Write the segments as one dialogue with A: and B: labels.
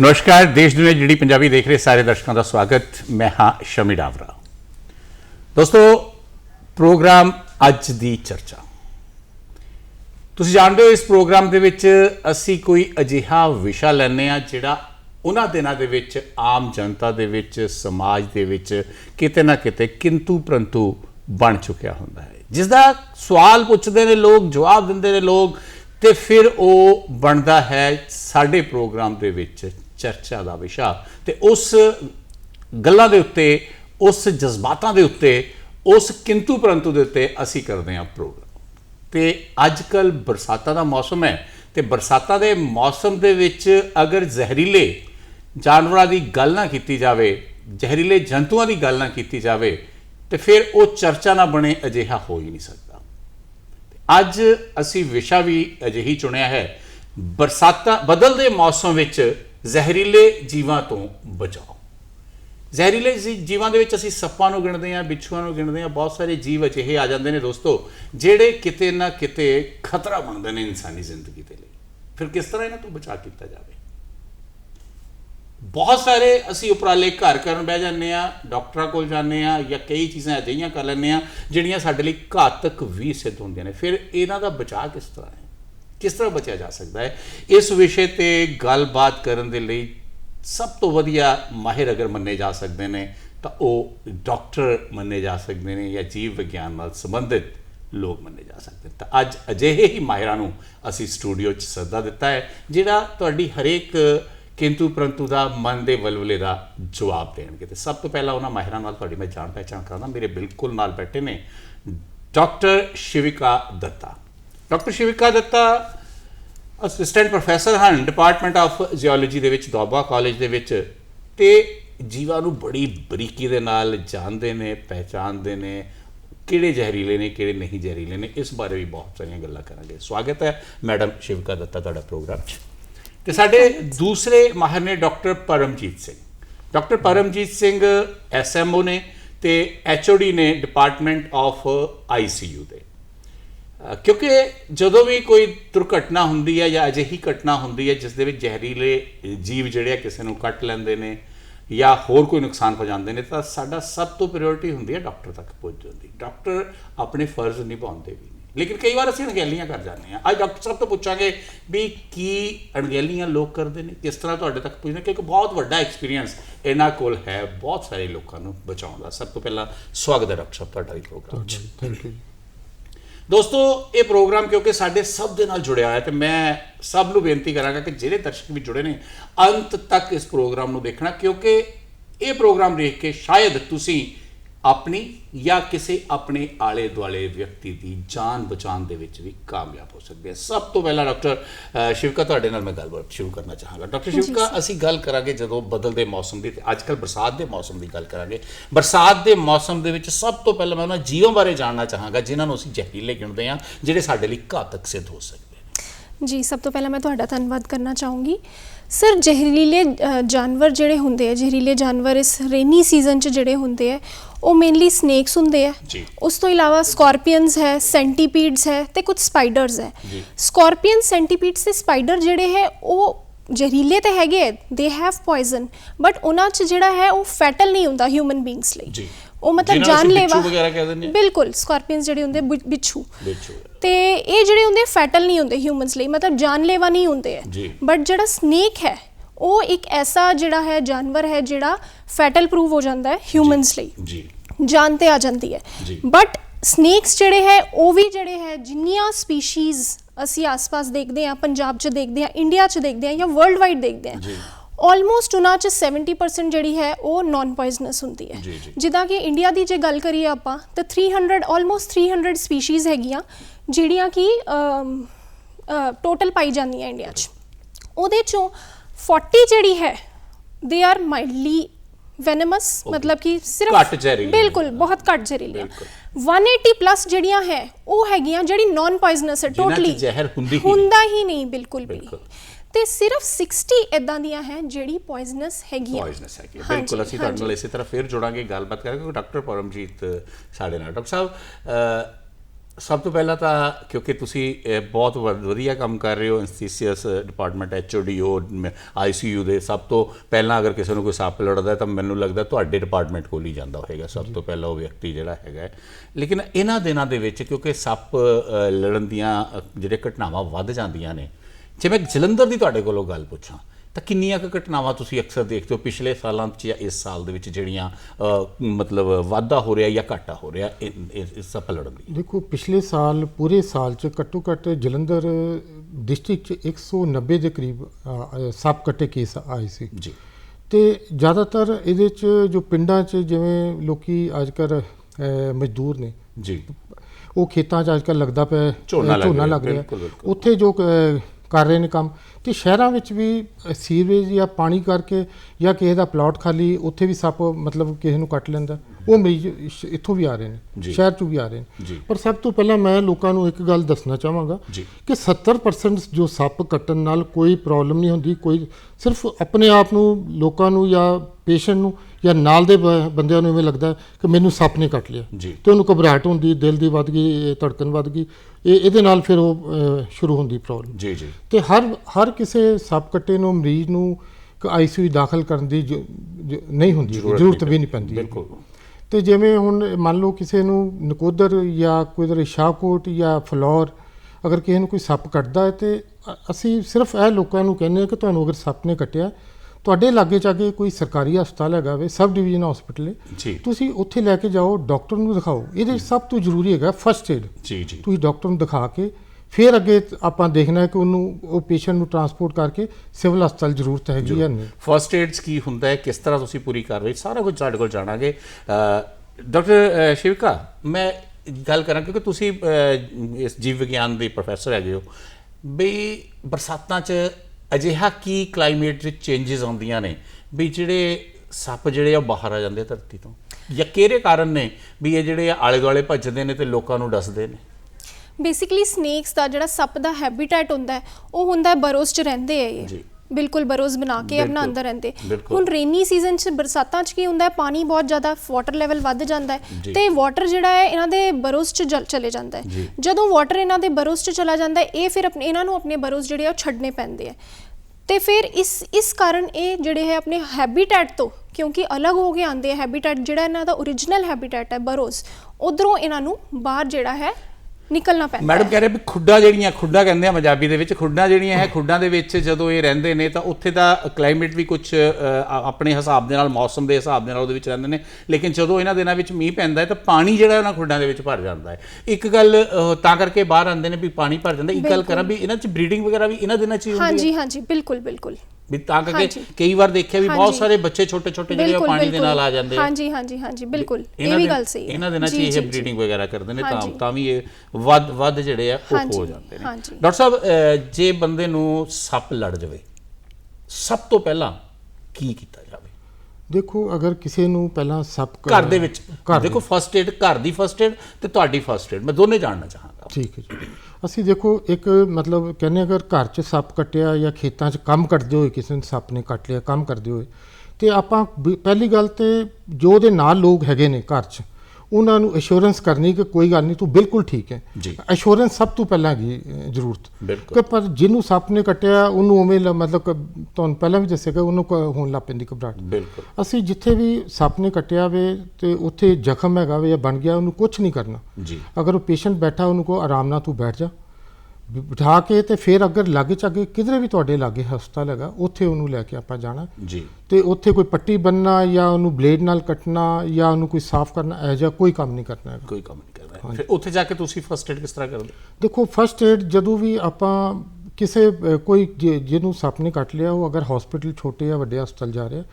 A: ਨਮਸਕਾਰ, ਦੇਸ਼ ਦੁਨੀਆ ਜਿਹੜੀ ਪੰਜਾਬੀ ਦੇਖ ਰਹੇ ਸਾਰੇ ਦਰਸ਼ਕਾਂ ਦਾ ਸਵਾਗਤ। ਮੈਂ ਹਾਂ ਸ਼ਮੀ ਡਾਵਰਾ। ਦੋਸਤੋ, ਪ੍ਰੋਗਰਾਮ ਅੱਜ ਦੀ ਚਰਚਾ। ਤੁਸੀਂ ਜਾਣਦੇ ਹੋ, ਇਸ ਪ੍ਰੋਗਰਾਮ ਦੇ ਵਿੱਚ ਅਸੀਂ ਕੋਈ ਅਜਿਹਾ ਵਿਸ਼ਾ ਲੈਂਦੇ ਆ ਜਿਹੜਾ ਉਹਨਾਂ ਦਿਨਾਂ ਦੇ ਵਿੱਚ, ਆਮ ਜਨਤਾ ਦੇ ਵਿੱਚ, ਸਮਾਜ ਦੇ ਵਿੱਚ ਕਿਤੇ ਨਾ ਕਿਤੇ ਕਿੰਤੂ ਪ੍ਰੰਤੂ ਬਣ ਚੁੱਕਿਆ ਹੁੰਦਾ ਹੈ। ਜਿਸ ਦਾ ਸਵਾਲ ਪੁੱਛਦੇ ਨੇ ਲੋਕ, ਜਵਾਬ ਦਿੰਦੇ ਨੇ ਲੋਕ, ਤੇ ਫਿਰ ਉਹ ਬਣਦਾ ਹੈ ਸਾਡੇ ਪ੍ਰੋਗਰਾਮ ਦੇ ਵਿੱਚ ਚਰਚਾ ਦਾ ਵਿਸ਼ਾ। ਤੇ ਉਸ ਗੱਲਾਂ ਦੇ ਉੱਤੇ, ਉਸ ਜਜ਼ਬਾਤਾਂ ਦੇ ਉੱਤੇ, ਉਸ ਕਿੰਤੂ ਪਰੰਤੂ ਦੇ ਉੱਤੇ ਅਸੀਂ ਕਰਦੇ ਹਾਂ ਪ੍ਰੋਗਰਾਮ। ਤੇ ਅੱਜ ਕੱਲ ਬਰਸਾਤਾਂ ਦਾ ਮੌਸਮ ਹੈ। ਤੇ ਬਰਸਾਤਾਂ ਦੇ ਮੌਸਮ ਦੇ ਵਿੱਚ ਅਗਰ ਜ਼ਹਿਰੀਲੇ ਜਾਨਵਰਾਂ ਦੀ ਗੱਲ ਨਾ ਕੀਤੀ ਜਾਵੇ, ਜ਼ਹਿਰੀਲੇ ਜੰਤੂਆਂ ਦੀ ਗੱਲ ਨਾ ਕੀਤੀ ਜਾਵੇ, ਤੇ ਫਿਰ ਉਹ ਚਰਚਾ ਨਾ ਬਣੇ, ਅਜਿਹਾ ਹੋ ਹੀ ਨਹੀਂ ਸਕਦਾ। ਅੱਜ ਅਸੀਂ ਵਿਸ਼ਾ ਵੀ ਅਜਿਹੀ ਚੁਣਿਆ ਹੈ। ਬਰਸਾਤਾਂ, ਬਦਲਦੇ ਮੌਸਮ ਵਿੱਚ ਜ਼ਹਿਰੀਲੇ ਜੀਵਾਂ ਤੋਂ ਬਚਾਓ। ਜ਼ਹਿਰੀਲੇ ਜੀ- ਜੀਵਾਂ ਦੇ ਵਿੱਚ ਅਸੀਂ ਸੱਪਾਂ ਨੂੰ ਗਿਣਦੇ ਹਾਂ, ਬਿੱਛੂਆਂ ਨੂੰ ਗਿਣਦੇ ਹਾਂ, ਬਹੁਤ ਸਾਰੇ ਜੀਵ ਅਜਿਹੇ ਆ ਜਾਂਦੇ ਨੇ ਦੋਸਤੋ, ਜਿਹੜੇ ਕਿਤੇ ਨਾ ਕਿਤੇ ਖਤਰਾ ਬਣਦੇ ਨੇ ਇਨਸਾਨੀ ਜ਼ਿੰਦਗੀ ਦੇ ਲਈ। ਫਿਰ ਕਿਸ ਤਰ੍ਹਾਂ ਇਹਨਾਂ ਤੋਂ ਬਚਾਅ ਕੀਤਾ ਜਾਵੇ? ਬਹੁਤ ਸਾਰੇ ਅਸੀਂ ਉਪਰਾਲੇ ਘਰ ਕਰਨ ਬਹਿ ਜਾਂਦੇ ਆ ਡਾਕਟਰਾਂ ਕੋਲ ਜਾਂਦੇ ਆ ਜਾਂ ਕਈ ਚੀਜ਼ਾਂ ਅਜਿਹੀਆਂ ਕਰ ਲੈਂਦੇ ਆ ਜਿਹੜੀਆਂ ਸਾਡੇ ਲਈ ਘਾਤਕ ਵੀ ਸਿੱਧ ਹੁੰਦੀਆਂ ਨੇ। ਫਿਰ ਇਹਨਾਂ ਦਾ ਬਚਾਅ ਕਿਸ ਤਰ੍ਹਾਂ ਹੈ? ਕਿਸ ਤਰ੍ਹਾਂ ਬਚਿਆ ਜਾ ਸਕਦਾ ਹੈ? ਇਸ ਵਿਸ਼ੇ ਤੇ ਗੱਲਬਾਤ ਕਰਨ ਦੇ ਲਈ ਸਭ ਤੋਂ ਵਧੀਆ ਮਾਹਿਰ ਅਗਰ ਮੰਨੇ ਜਾ ਸਕਦੇ ਨੇ, ਤਾਂ ਉਹ ਡਾਕਟਰ ਮੰਨੇ ਜਾ ਸਕਦੇ ਨੇ ਜਾਂ ਜੀਵ ਵਿਗਿਆਨ ਨਾਲ ਸੰਬੰਧਿਤ ਲੋਕ ਮੰਨੇ ਜਾ ਸਕਦੇ ਨੇ। ਤਾਂ ਅੱਜ ਅਜਿਹੇ ਹੀ ਮਾਹਿਰਾਂ ਨੂੰ ਅਸੀਂ ਸਟੂਡੀਓ 'ਚ ਸੱਦਾ ਦਿੱਤਾ ਹੈ, ਜਿਹੜਾ ਤੁਹਾਡੀ ਹਰੇਕ ਕਿੰਤੂ ਪਰੰਤੂ ਦਾ ਮਨ ਦੇ ਵਲਵਲੇ ਦਾ ਜਵਾਬ ਦੇਣਗੇ। ਤੇ ਸਭ ਤੋਂ ਪਹਿਲਾਂ ਉਹਨਾਂ ਮਾਹਿਰਾਂ ਨਾਲ ਤੁਹਾਡੀ ਮੈਂ ਜਾਣ ਪਹਿਚਾਣ ਕਰਾਂਦਾ, ਮੇਰੇ ਬਿਲਕੁਲ ਨਾਲ ਬੈਠੇ ਨੇ doctor Shivika Datta. Doctor Shivika Datta, assistant professor ਹਨ, ਡਿਪਾਰਟਮੈਂਟ ਆਫ ਜੀਓਲੋਜੀ ਦੇ ਵਿੱਚ, ਦੋਬਾ ਕਾਲਜ ਦੇ ਵਿੱਚ, ਤੇ ਜੀਵਾਂ ਨੂੰ ਬੜੀ ਬਰੀਕੀ ਦੇ ਨਾਲ ਜਾਣਦੇ ਨੇ ਪਹਿਚਾਨਦੇ ਨੇ, ਕਿਹੜੇ ਜ਼ਹਿਰੀਲੇ ਨੇ, ਕਿਹੜੇ ਨਹੀਂ ਜ਼ਹਿਰੀਲੇ ਨੇ, ਇਸ ਬਾਰੇ ਵੀ ਬਹੁਤ ਸਾਰੀਆਂ ਗੱਲਾਂ ਕਰਾਂਗੇ। ਸਵਾਗਤ ਹੈ ਮੈਡਮ ਸ਼ਿਵਕਾ ਦੱਤਾ ਤੁਹਾਡਾ ਪ੍ਰੋਗਰਾਮ 'ਚ। ਤੇ ਸਾਡੇ ਦੂਸਰੇ ਮਾਹਰ ਨੇ doctor Paramjit Singh. Doctor Paramjit Singh SMO ਨੇ ਤੇ ਐਚਓਡੀ ਨੇ ਡਿਪਾਰਟਮੈਂਟ ਆਫ ਆਈਸੀਯੂ ਦੇ। ਕਿਉਂਕਿ ਜਦੋਂ ਵੀ ਕੋਈ ਦੁਰਘਟਨਾ ਹੁੰਦੀ ਹੈ ਜਾਂ ਅਜਿਹੀ ਘਟਨਾ ਹੁੰਦੀ ਹੈ ਜਿਸ ਦੇ ਵਿੱਚ ਜ਼ਹਿਰੀਲੇ ਜੀਵ ਜਿਹੜੇ ਆ ਕਿਸੇ ਨੂੰ ਕੱਟ ਲੈਂਦੇ ਨੇ ਜਾਂ ਹੋਰ ਕੋਈ ਨੁਕਸਾਨ ਪਹੁੰਚਾਉਂਦੇ ਨੇ, ਤਾਂ ਸਾਡਾ ਸਭ ਤੋਂ ਪ੍ਰਾਇੋਰਟੀ ਹੁੰਦੀ ਹੈ ਡਾਕਟਰ ਤੱਕ ਪਹੁੰਚਣ ਦੀ। ਡਾਕਟਰ ਆਪਣੇ ਫਰਜ਼ ਨਿਭਾਉਂਦੇ ਵੀ ਲੇਕਿਨ ਕਈ ਵਾਰ ਅਸੀਂ ਅਣਗਹਿਲੀਆਂ ਕਰ ਜਾਂਦੇ ਹਾਂ। ਅੱਜ ਡਾਕਟਰ ਸਾਹਿਬ ਤੋਂ ਪੁੱਛਾਂਗੇ ਵੀ ਕੀ ਅਣਗਹਿਲੀਆਂ ਲੋਕ ਕਰਦੇ ਨੇ, ਕਿਸ ਤਰ੍ਹਾਂ ਤੁਹਾਡੇ ਤੱਕ ਪਹੁੰਚਦੇ ਕਿਉਂਕਿ ਬਹੁਤ ਵੱਡਾ ਐਕਸਪੀਰੀਅੰਸ ਇਹਨਾਂ ਕੋਲ ਹੈ, ਬਹੁਤ ਸਾਰੇ ਲੋਕਾਂ ਨੂੰ ਬਚਾਉਣ ਦਾ। ਸਭ ਤੋਂ ਪਹਿਲਾਂ ਸਵਾਗਤ ਹੈ ਡਾਕਟਰ ਸਾਹਿਬ, ਤੁਹਾਡਾ ਵੀ ਪ੍ਰੋਗਰਾਮ
B: ਥੈਂਕ ਯੂ
A: ਦੋਸਤੋ, ਇਹ ਪ੍ਰੋਗਰਾਮ ਕਿਉਂਕਿ ਸਾਡੇ ਸਭ ਦੇ ਨਾਲ ਜੁੜਿਆ ਹੋਇਆ ਤੇ ਮੈਂ ਸਭ ਨੂੰ ਬੇਨਤੀ ਕਰਾਂਗਾ ਕਿ ਜਿਹੜੇ ਦਰਸ਼ਕ ਵੀ ਜੁੜੇ ਨੇ, ਅੰਤ ਤੱਕ ਇਸ ਪ੍ਰੋਗਰਾਮ ਨੂੰ ਦੇਖਣਾ ਕਿਉਂਕਿ ਇਹ ਪ੍ਰੋਗਰਾਮ ਦੇਖ ਕੇ ਸ਼ਾਇਦ ਤੁਸੀਂ ਆਪਣੀ ਜਾਂ ਕਿਸੇ ਆਪਣੇ ਆਲੇ ਦੁਆਲੇ ਵਿਅਕਤੀ ਦੀ ਜਾਨ ਬਚਾਉਣ ਦੇ ਵਿੱਚ ਵੀ ਕਾਮਯਾਬ ਹੋ ਸਕਦੇ ਆ ਸਭ ਤੋਂ ਪਹਿਲਾਂ ਡਾਕਟਰ ਸ਼ਿਵਕਾ ਤੁਹਾਡੇ ਨਾਲ ਮੈਂ ਗੱਲਬਾਤ ਸ਼ੁਰੂ ਕਰਨਾ ਚਾਹਾਂਗਾ। ਡਾਕਟਰ ਸ਼ਿਵਕਾ ਅਸੀਂ ਗੱਲ ਕਰਾਂਗੇ ਜਦੋਂ ਬਦਲਦੇ ਮੌਸਮ ਦੀ ਤੇ ਅੱਜ ਕੱਲ ਬਰਸਾਤ ਦੇ ਮੌਸਮ ਦੀ ਗੱਲ ਕਰਾਂਗੇ। ਬਰਸਾਤ ਦੇ ਮੌਸਮ ਦੇ ਵਿੱਚ ਸਭ ਤੋਂ ਪਹਿਲਾਂ ਮੈਂ ਉਹਨਾਂ ਜੀਵਾਂ ਬਾਰੇ ਜਾਣਨਾ ਚਾਹਾਂਗਾ ਜਿਨ੍ਹਾਂ ਨੂੰ ਅਸੀਂ ਜ਼ਹਿਰੀਲੇ ਗਿਣਦੇ ਹਾਂ ਜਿਹੜੇ ਸਾਡੇ ਲਈ ਘਾਤਕ ਸਿੱਧ ਹੋ ਸਕਦੇ
C: ਜੀ ਸਭ ਤੋਂ ਪਹਿਲਾਂ ਮੈਂ ਤੁਹਾਡਾ ਧੰਨਵਾਦ ਕਰਨਾ ਚਾਹੂੰਗੀ। ਸਰ ਜ਼ਹਿਰੀਲੇ ਜਾਨਵਰ ਜਿਹੜੇ ਹੁੰਦੇ ਆ ਜ਼ਹਿਰੀਲੇ ਜਾਨਵਰ ਇਸ ਰੇਨੀ ਸੀਜ਼ਨ 'ਚ ਜਿਹੜੇ ਹੁੰਦੇ ਆ ਉਹ ਮੇਨਲੀ ਸਨੇਕਸ ਹੁੰਦੇ ਆ। ਉਸ ਤੋਂ ਇਲਾਵਾ ਸਕੋਰਪੀਅਨਸ ਹੈ ਸੈਂਟੀਪੀਡਸ ਹੈ ਤੇ ਕੁਝ ਸਪਾਈਡਰਸ ਹੈ। ਸਕੋਰਪੀਅਨ ਸੈਂਟੀਪੀਡਸ ਤੇ ਸਪਾਈਡਰ ਜਿਹੜੇ ਹੈ ਉਹ ਜ਼ਹਿਰੀਲੇ ਤਾਂ ਹੈਗੇ ਦੇ ਹੈਵ ਪੋਇਜ਼ਨ ਬਟ ਉਹਨਾਂ 'ਚ ਜਿਹੜਾ ਹੈ ਉਹ ਫੈਟਲ ਨਹੀਂ ਹੁੰਦਾ ਹਿਊਮਨ ਬੀਇੰਗਸ ਲਈ
A: ਜੀ।
C: ਉਹ ਮਤਲਬ ਜਾਨਲੇਵਾ। ਬਿਲਕੁਲ ਸਕੋਰਪੀਅਨਸ ਜਿਹੜੇ ਹੁੰਦੇ ਬਿੱਛੂ। ਤੇ ਇਹ ਜਿਹੜੇ ਹੁੰਦੇ ਫੈਟਲ ਨਹੀਂ ਹੁੰਦੇ ਹਿਊਮਨਸ ਲਈ ਮਤਲਬ ਜਾਨਲੇਵਾ ਨਹੀਂ ਹੁੰਦੇ ਹੈ। ਬਟ ਜਿਹੜਾ ਸਨੇਕ ਹੈ ਉਹ ਇੱਕ ਐਸਾ ਜਿਹੜਾ ਹੈ ਜਾਨਵਰ ਹੈ ਜਿਹੜਾ ਫੈਟਲ ਪ੍ਰੂਵ ਹੋ ਜਾਂਦਾ ਹੈ ਹਿਊਮਨਸ ਲਈ
A: ਜੀ
C: ਜਾਨ ਤੇ ਆ ਜਾਂਦੀ ਹੈ। ਬਟ ਸਨੇਕਸ ਜਿਹੜੇ ਹੈ ਉਹ ਵੀ ਜਿਹੜੇ ਹੈ ਜਿੰਨੀਆਂ ਸਪੀਸ਼ੀਜ਼ ਅਸੀਂ ਆਸ-ਪਾਸ ਦੇਖਦੇ ਹਾਂ ਪੰਜਾਬ 'ਚ ਦੇਖਦੇ ਹਾਂ ਇੰਡੀਆ 'ਚ ਦੇਖਦੇ ਹਾਂ ਜਾਂ ਵਰਲਡ ਵਾਈਡ ਦੇਖਦੇ
A: ਜੀ।
C: ਆਲਮੋਸਟ ਉਹਨਾਂ 'ਚ 70% ਜਿਹੜੀ ਹੈ ਉਹ ਨਾਨ ਪੋਇਜ਼ਨਸ ਹੁੰਦੀ ਹੈ। ਜਿੱਦਾਂ ਕਿ ਇੰਡੀਆ ਦੀ ਜੇ ਗੱਲ ਕਰੀਏ ਆਪਾਂ ਤਾਂ 300 ਆਲਮੋਸਟ 300 ਸਪੀਸ਼ੀਜ਼ ਹੈਗੀਆਂ ਜਿਹੜੀਆਂ ਕਿ ਟੋਟਲ ਪਾਈ ਜਾਂਦੀਆਂ ਇੰਡੀਆ 'ਚ ਉਹਦੇ ਚੋਂ 40 ਜਿਹੜੀ ਹੈ ਦੇ ਆਰ ਮਾਈਲਡਲੀ ਵੈਨਮਸ. ਮਤਲਬ ਕਿ ਸਿਰਫ
A: ਘੱਟ ਜ਼ਹਿਰੀਲੀ
C: ਬਿਲਕੁਲ। ਬਹੁਤ ਘੱਟ
A: ਬਿਲਕੁਲ।
C: 180 ਪਲੱਸ ਜਿਹੜੀਆਂ ਹੈ ਉਹ ਹੈਗੀਆਂ ਜਿਹੜੀ ਨਾਨ ਪੋਇਜ਼ਨਸ ਹੈ ਟੋਟਲੀ
A: ਜ਼ਹਿਰ ਹੁੰਦੀ ਹੀ ਨਹੀਂ।
C: ਹੁੰਦਾ ਹੀ ਨਹੀਂ ਬਿਲਕੁਲ ਵੀ। ਤੇ ਸਿਰਫ 60 ਇਦਾਂ ਦੀਆਂ ਹੈ ਜਿਹੜੀ ਪੋਇਜ਼ਨਸ ਹੈਗੀਆਂ
A: ਪੋਇਜ਼ਨਸ ਹੈ
C: ਹਾਂਜੀ,
A: ਬਿਲਕੁਲ ਅਸੀਂ ਤੁਹਾਡੇ ਨਾਲ। ਇਸੇ ਤਰ੍ਹਾਂ ਫਿਰ ਜੁੜਾਂਗੇ ਗੱਲਬਾਤ ਕਰਾਂਗੇ ਡਾਕਟਰ ਪਰਮਜੀਤ ਸਾਡੇ ਨਾਲ ਡਾਕਟਰ ਸਾਹਿਬ ਸਭ ਤੋਂ ਪਹਿਲਾਂ ਤਾਂ ਕਿਉਂਕਿ ਤੁਸੀਂ ਬਹੁਤ ਵ- ਵਧੀਆ ਕੰਮ ਕਰ ਰਹੇ ਹੋ ਐਨਸਥੀਸੀਅਸ ਡਿਪਾਰਟਮੈਂਟ, ਐਚਓਡੀਓ ਆਈਸੀਯੂ ਦੇ ਸਭ ਤੋਂ ਪਹਿਲਾਂ ਅਗਰ ਕਿਸੇ ਨੂੰ ਕੋਈ ਸੱਪ ਲੜਦਾ ਤਾਂ ਮੈਨੂੰ ਲੱਗਦਾ ਤੁਹਾਡੇ ਡਿਪਾਰਟਮੈਂਟ ਕੋਲ ਹੀ ਜਾਂਦਾ ਹੋਵੇਗਾ ਸਭ ਤੋਂ ਪਹਿਲਾਂ ਉਹ ਵਿਅਕਤੀ ਜਿਹੜਾ ਹੈਗਾ ਲੇਕਿਨ ਇਹਨਾਂ ਦਿਨਾਂ ਦੇ ਵਿੱਚ ਕਿਉਂਕਿ ਸੱਪ ਲੜਨ ਦੀਆਂ ਜਿਹੜੇ ਘਟਨਾਵਾਂ ਵੱਧ ਜਾਂਦੀਆਂ ਨੇ, ਜੇ ਮੈਂ ਜਲੰਧਰ ਦੀ ਤੁਹਾਡੇ ਕੋਲੋਂ ਗੱਲ ਪੁੱਛਾਂ ਤਾਂ ਕਿੰਨੀਆਂ ਕੁ ਘਟਨਾਵਾਂ ਤੁਸੀਂ ਅਕਸਰ ਦੇਖਦੇ ਹੋ ਪਿਛਲੇ ਸਾਲਾਂ 'ਚ ਜਾਂ ਇਸ ਸਾਲ ਦੇ ਵਿੱਚ ਜਿਹੜੀਆਂ ਮਤਲਬ ਵਾਧਾ ਹੋ ਰਿਹਾ ਜਾਂ ਘਾਟਾ ਹੋ ਰਿਹਾ ਇਸ ਸੱਪ ਲੜਨ ਦੀ?
B: ਦੇਖੋ ਪਿਛਲੇ ਸਾਲ ਪੂਰੇ ਸਾਲ ਚ ਘੱਟੋ ਘੱਟ ਜਲੰਧਰ ਡਿਸਟ੍ਰਿਕਟ ਚ 190 ਦੇ ਕਰੀਬ ਸੱਪ ਕੱਟੇ ਕੇਸ ਆਏ ਸੀ।
A: ਜੀ।
B: ਤੇ ਜ਼ਿਆਦਾਤਰ ਇਹਦੇ ਚ ਜੋ ਪਿੰਡਾਂ ਚ ਜਿਵੇਂ ਲੋਕੀ ਅੱਜਕੱਲ ਮਜ਼ਦੂਰ ਨੇ।
A: ਜੀ।
B: ਉਹ ਖੇਤਾਂ 'ਚ ਅੱਜਕੱਲ ਲੱਗਦਾ ਪਿਆ
A: ਝੋਨਾ ਲੱਗ ਰਿਹਾ।
B: ਉੱਥੇ ਜੋ ਕਰ ਰਹੇ ਨੇ ਕੰਮ ਤੇ ਸ਼ਹਿਰਾਂ ਵਿੱਚ ਵੀ ਅ, ਸੀਵਰੇਜ ਜਾਂ ਪਾਣੀ ਕਰਕੇ ਜਾਂ ਕਿਸੇ ਦਾ ਪਲਾਟ ਖਾਲੀ ਉੱਥੇ ਵੀ ਸੱਪ ਮਤਲਬ ਕਿਸੇ ਨੂੰ ਕੱਟ ਲੈਂਦਾ ਉਹ ਮਰੀਜ਼ ਇੱਥੋਂ ਵੀ ਆ ਰਹੇ। ਨੇ ਸ਼ਹਿਰ 'ਚੋਂ ਵੀ ਆ ਰਹੇ। ਨੇ ਪਰ ਸਭ ਤੋਂ ਪਹਿਲਾਂ ਮੈਂ ਲੋਕਾਂ ਨੂੰ ਇੱਕ ਗੱਲ ਦੱਸਣਾ ਚਾਹਾਂਗਾ। ਕਿ 70% ਜੋ ਸੱਪ ਕੱਟਣ ਨਾਲ ਕੋਈ ਪ੍ਰੋਬਲਮ ਨਹੀਂ ਹੁੰਦੀ ਕੋਈ ਸਿਰਫ ਆਪਣੇ ਆਪ ਨੂੰ ਲੋਕਾਂ ਨੂੰ ਜਾਂ ਪੇਸ਼ੈਂਟ ਨੂੰ ਜਾਂ ਨਾਲ ਦੇ ਬੰਦਿਆਂ ਨੂੰ ਐਵੇਂ ਲੱਗਦਾ ਕਿ ਮੈਨੂੰ ਸੱਪ ਨੇ ਕੱਟ ਲਿਆ। ਤੇ ਉਹਨੂੰ ਘਬਰਾਹਟ ਹੁੰਦੀ ਦਿਲ ਦੀ ਵੱਧ ਗਈ ਇਹ ਧੜਕਨ ਵੱਧ ਗਈ। ਇਹ ਇਹਦੇ ਨਾਲ ਫਿਰ ਉਹ ਸ਼ੁਰੂ ਹੁੰਦੀ ਪ੍ਰੋਬਲਮ
A: ਜੀ ਜੀ।
B: ਤੇ ਹਰ ਹਰ ਕਿਸੇ ਸੱਪ ਕੱਟੇ ਨੂੰ ਮਰੀਜ਼ ਨੂੰ ਆਈਸੀਯੂ ਦਾਖਲ ਕਰਨ ਦੀ ਨਹੀਂ ਹੁੰਦੀ
A: ਜ਼ਰੂਰਤ
B: ਵੀ ਨਹੀਂ ਪੈਂਦੀ।
A: ਬਿਲਕੁਲ।
B: ਤੇ ਜਿਵੇਂ ਹੁਣ ਮੰਨ ਲਓ ਕਿਸੇ ਨੂੰ ਨਕੋਦਰ ਜਾਂ ਕੋਈ ਦਰ ਸ਼ਾਹਕੋਟ ਜਾਂ ਫਲੌਰ ਅਗਰ ਕਿਸੇ ਨੂੰ ਕੋਈ ਸੱਪ ਕੱਟਦਾ ਹੈ ਤੇ ਅਸੀਂ ਸਿਰਫ ਇਹ ਲੋਕਾਂ ਨੂੰ ਕਹਿੰਦੇ ਹਾਂ ਕਿ ਤੁਹਾਨੂੰ ਅਗਰ ਸੱਪ ਨੇ ਕੱਟਿਆ ਤੁਹਾਡੇ ਲਾਗੇ ਚਾਗੇ ਕੋਈ ਸਰਕਾਰੀ ਹਸਪਤਾਲ ਹੈਗਾ ਵੇ ਸਬ ਡਿਵੀਜ਼ਨ ਹਸਪੀਟਲ ਹੈ
A: ਜੀ।
B: ਤੁਸੀਂ ਉੱਥੇ ਲੈ ਕੇ ਜਾਓ ਡਾਕਟਰ ਨੂੰ ਦਿਖਾਓ। ਇਹਦੇ ਸਭ ਤੋਂ ਜ਼ਰੂਰੀ ਹੈਗਾ ਫਸਟ ਏਡ
A: ਜੀ ਜੀ।
B: ਤੁਸੀਂ ਡਾਕਟਰ ਨੂੰ ਦਿਖਾ ਕੇ ਫਿਰ ਅੱਗੇ ਆਪਾਂ ਦੇਖਣਾ ਹੈ ਕਿ ਉਹਨੂੰ ਉਹ ਪੇਸ਼ੈਂਟ ਨੂੰ ਟਰਾਂਸਪੋਰਟ ਕਰਕੇ ਸਿਵਲ ਹਸਪਤਾਲ ਜ਼ਰੂਰਤ ਹੈਗੀ ਜਾਂ ਨਹੀਂ।
A: ਫਰਸਟ ਏਡਸ ਕੀ ਹੁੰਦਾ ਹੈ ਕਿਸ ਤਰ੍ਹਾਂ ਤੁਸੀਂ ਪੂਰੀ ਕਰ ਰਹੇ ਸਾਰਾ ਕੁਝ ਸਾਡੇ ਕੋਲ ਜਾਣਾਂਗੇ। ਡਾਕਟਰ ਸ਼ਿਵਕਾ ਮੈਂ ਗੱਲ ਕਰਾਂ ਕਿਉਂਕਿ ਤੁਸੀਂ ਅਹ, ਇਸ ਜੀਵ ਵਿਗਿਆਨ ਦੇ ਪ੍ਰੋਫੈਸਰ ਹੈਗੇ ਹੋ। ਵੀ ਬਰਸਾਤਾਂ 'ਚ ਅਜਿਹਾ ਕੀ ਕਲਾਈਮੇਟ ਵਿੱਚ ਚੇਂਜਸ ਆਉਂਦੀਆਂ ਨੇ ਵੀ ਜਿਹੜੇ ਸੱਪ ਜਿਹੜੇ ਆ ਬਾਹਰ ਆ ਜਾਂਦੇ ਧਰਤੀ ਤੋਂ? ਜਾਂ ਕਿਹੜੇ ਕਾਰਨ ਨੇ ਵੀ ਇਹ ਜਿਹੜੇ ਆਲੇ ਦੁਆਲੇ ਭੱਜਦੇ ਨੇ ਤੇ ਲੋਕਾਂ ਨੂੰ ਡਸਦੇ ਨੇ?
C: ਬੇਸਿਕਲੀ ਸਨੇਕਸ ਦਾ ਜਿਹੜਾ ਸੱਪ ਦਾ ਹੈਬਿਟੈਟ ਹੁੰਦਾ ਹੈ ਉਹ ਹੁੰਦਾ ਹੈ ਬਰੋਜ਼ 'ਚ ਰਹਿੰਦੇ ਆ
A: ਜੀ।
C: ਇਹ ਬਿਲਕੁਲ ਬਰੋਜ਼ ਬਣਾ ਕੇ ਆਪਣਾ ਅੰਦਰ ਰਹਿੰਦੇ। ਹੁਣ ਰੇਨੀ ਸੀਜ਼ਨ 'ਚ ਬਰਸਾਤਾਂ 'ਚ ਕੀ ਹੁੰਦਾ ਹੈ ਪਾਣੀ ਬਹੁਤ ਜ਼ਿਆਦਾ ਵਾਟਰ ਲੈਵਲ ਵੱਧ ਜਾਂਦਾ। ਹੈ ਤੇ ਵਾਟਰ ਜਿਹੜਾ ਹੈ ਇਹਨਾਂ ਦੇ ਬਰੋਜ਼ 'ਚ ਚਲੇ ਜਾਂਦਾ। ਹੈ ਜਦੋਂ ਵਾਟਰ ਇਹਨਾਂ ਦੇ ਬਰੋਜ਼ 'ਚ ਚਲਾ ਜਾਂਦਾ ਹੈ ਇਹ ਫਿਰ ਆਪਣੇ ਇਹਨਾਂ ਨੂੰ ਆਪਣੇ ਬਰੋਜ਼ ਜਿਹੜੇ ਆ ਉਹ ਛੱਡਨੇ ਪੈਂਦੇ ਆ ਤੇ ਫਿਰ ਇਸ ਇਸ ਕਾਰਨ ਇਹ ਜਿਹੜੇ ਹੈ ਆਪਣੇ ਹੈਬਿਟੈਟ ਤੋਂ ਕਿਉਂਕਿ ਅਲੱਗ ਹੋ ਕੇ ਆਉਂਦੇ ਆ ਹੈਬਿਟੈਟ ਜਿਹੜਾ ਇਹਨਾਂ ਦਾ origignal ਹੈਬਿਟੈਟ ਹੈ ਬਰੋਜ਼ ਉਧਰੋਂ ਇਹਨਾਂ ਨੂੰ ਬਾਹਰ ਜਿਹੜਾ ਹੈ ਨਿਕਲਣਾ ਪੈਂਦਾ
A: ਮੈਡਮ ਕਹਿ ਰਹੇ ਵੀ ਖੁੱਡਾ ਜਿਹੜੀਆਂ ਖੁੱਡਾ ਕਹਿੰਦੇ ਆ ਪੰਜਾਬੀ ਦੇ ਵਿੱਚ ਖੁੱਡਾ ਜਿਹੜੀਆਂ ਹੈ ਖੁੱਡਾਂ ਦੇ ਵਿੱਚ ਜਦੋਂ ਇਹ ਰਹਿੰਦੇ ਨੇ ਤਾਂ ਉੱਥੇ ਦਾ ਕਲਾਈਮੇਟ ਵੀ ਕੁਝ ਆਪਣੇ ਹਿਸਾਬ ਦੇ ਨਾਲ ਮੌਸਮ ਦੇ ਹਿਸਾਬ ਦੇ ਨਾਲ ਉਹਦੇ ਵਿੱਚ ਰਹਿੰਦੇ ਨੇ। ਲੇਕਿਨ ਜਦੋਂ ਇਹਨਾਂ ਦਿਨਾਂ ਵਿੱਚ ਮੀਂਹ ਪੈਂਦਾ ਹੈ ਤਾਂ ਪਾਣੀ ਜਿਹੜਾ ਉਹਨਾਂ ਖੁੱਡਾਂ ਦੇ ਵਿੱਚ ਭਰ ਜਾਂਦਾ ਹੈ। ਇੱਕ ਗੱਲ ਤਾਂ ਕਰਕੇ ਬਾਹਰ ਆਉਂਦੇ ਨੇ ਵੀ ਪਾਣੀ ਭਰ ਜਾਂਦਾ। ਇੱਕ ਗੱਲ। ਕਰਾਂ ਵੀ ਇਹਨਾਂ 'ਚ ਬਰੀਡਿੰਗ ਵਗੈਰਾ ਵੀ ਇਹਨਾਂ ਦਿਨਾਂ 'ਚ ਹੀ ਹੁੰਦੀ ਹੈ?
C: ਹਾਂਜੀ ਹਾਂਜੀ ਬਿਲਕੁਲ ਬਿਲਕੁਲ।
A: ਵੀ ਤਾਂ ਕਰਕੇ। ਕਈ ਵਾਰ ਦੇਖਿਆ ਵੀ ਬਹੁਤ। ਸਾਰੇ ਬੱਚੇ ਛੋਟੇ ਛੋਟੇ ਜਿਹੜੇ ਪਾਣੀ ਦੇ। ਨਾਲ ਆ ਜਾਂਦੇ ਆ
C: ਹਾਂਜੀ ਹਾਂਜੀ ਹਾਂਜੀ ਬਿਲਕੁਲ ਇਹ ਵੀ ਗੱਲ ਸਹੀ ਹੈ
A: ਇਹਨਾਂ 'ਚ ਇਹ
C: ਜੀ, ਜੀ।
A: ਬਰੀਡਿੰਗ ਵਗੈਰਾ ਕਰਦੇ ਨੇ ਤਾਂ। ਤਾਂ ਵੀ ਇਹ ਵੱਧ ਵੱਧ ਜਿਹੜੇ ਆ ਉਹ ਹੋ ਜਾਂਦੇ ਨੇ
C: ਹਾਂਜੀ।
A: ਡਾਕਟਰ ਸਾਹਿਬ ਜੇ ਬੰਦੇ ਨੂੰ ਸੱਪ ਲੜ ਜਾਵੇ ਸਭ ਤੋਂ ਪਹਿਲਾਂ ਕੀ ਕੀਤਾ ਜਾਵੇ
B: ਦੇਖੋ ਅਗਰ ਕਿਸੇ ਨੂੰ ਪਹਿਲਾਂ ਸੱਪ
A: ਘਰ ਦੇ ਵਿੱਚ
B: ਦੇ-
A: ਦੇਖੋ ਫਰਸਟ ਏਡ ਘਰ ਦੀ ਫਰਸਟ ਏਡ ਤੇ ਤੁਹਾਡੀ ਫਰਸਟ ਏਡ ਮੈਂ ਦੋਨੇ ਜਾਣਨਾ ਚਾਹਾਂਗਾ
B: ਠੀਕ ਹੈ ਜੀ ਅਸੀਂ ਦੇਖੋ, ਇੱਕ ਮਤਲਬ ਕਹਿੰਦੇ ਅਗਰ ਘਰ 'ਚ ਸੱਪ ਕੱਟਿਆ ਜਾਂ ਖੇਤਾਂ 'ਚ ਕੰਮ ਕਰਦੇ ਹੋਏ ਕਿਸੇ ਨੇ ਸੱਪ ਨੇ ਕੱਟ ਲਿਆ, ਕੰਮ ਕਰਦੇ ਹੋਏ, ਤੇ ਆਪਾਂ ਬ, ਪਹਿਲੀ ਗੱਲ ਤੇ ਜੋ ਉਹਦੇ ਨਾਲ ਲੋਕ ਹੈਗੇ ਨੇ ਘਰ 'ਚ ਉਹਨਾਂ ਨੂੰ ਅਸ਼ੋਰੈਂਸ ਕਰਨੀ ਕਿ ਕੋਈ ਗੱਲ ਨਹੀਂ ਤੂੰ ਬਿਲਕੁਲ ਠੀਕ ਹੈ। ਅਸ਼ੋਰੈਂਸ ਸਭ ਤੋਂ ਪਹਿਲਾਂ ਅਹ, ਜ਼ਰੂਰਤ। ਕਿ ਪਰ ਜਿਹਨੂੰ ਸੱਪ ਨੇ ਕੱਟਿਆ ਉਹਨੂੰ ਉਵੇਂ ਮਤਲਬ ਤੁਹਾਨੂੰ ਪਹਿਲਾਂ ਵੀ ਦੱਸਿਆ ਕਿ ਉਹਨੂੰ ਕ- ਹੋਣ ਲੱਗ ਪੈਂਦੀ ਘਬਰਾਹਟ। ਅਸੀਂ ਜਿੱਥੇ ਵੀ ਸੱਪ ਨੇ ਕੱਟਿਆ ਵੇ ਤੇ ਉੱਥੇ ਜ਼ਖਮ ਹੈਗਾ ਵੇ ਜਾਂ ਬਣ ਗਿਆ ਉਹਨੂੰ ਕੁਝ ਨਹੀਂ ਕਰਨਾ।
A: ਜੀ।
B: ਅਗਰ ਉਹ ਪੇਸ਼ੈਂਟ ਬੈਠਾ ਉਹਨੂੰ ਕੋ ਆਰਾਮ ਨਾਲ ਤੂੰ ਬੈਠ ਜਾ। ਬਿਠਾ ਕੇ ਤੇ ਫਿਰ ਅਗਰ ਲਾਗੇ ਚਾਗੇ ਕਿਧਰੇ ਵੀ ਤੁਹਾਡੇ ਲਾਗੇ ਹਸਪਤਾਲ ਹੈਗਾ ਉੱਥੇ ਉਹਨੂੰ ਲੈ ਕੇ ਆਪਾਂ ਜਾਣਾ।
A: ਜੀ।
B: ਤੇ ਉੱਥੇ ਕੋਈ ਪੱਟੀ ਬੰਨਣਾ ਜਾਂ ਉਹਨੂੰ ਬਲੇਡ ਨਾਲ ਕੱਟਣਾ ਜਾਂ ਉਹਨੂੰ ਕੋਈ ਸਾਫ਼ ਕਰਨਾ ਇਹ ਜਿਹਾ ਕੋਈ ਕੰਮ ਨਹੀਂ ਕਰਨਾ ਹੈਗਾ।
A: ਕੋਈ ਕੰਮ ਨਹੀਂ ਕਰਦਾ ਫਿਰ ਉੱਥੇ ਜਾ ਕੇ ਤੁਸੀਂ ਫਰਸਟ ਏਡ ਕਿਸ ਤਰ੍ਹਾਂ ਕਰਦੇ?
B: ਦੇਖੋ ਫਸਟ ਏਡ ਜਦੋਂ ਵੀ ਆਪਾਂ ਕਿਸੇ ਕੋਈ ਜਿਹਨੂੰ ਸੱਪ ਨੇ ਕੱਟ ਲਿਆ ਉਹ ਅਗਰ ਹਸਪੀਟਲ ਛੋਟੇ ਜਾਂ ਵੱਡੇ ਹਸਪਤਾਲ ਜਾ ਰਿਹਾ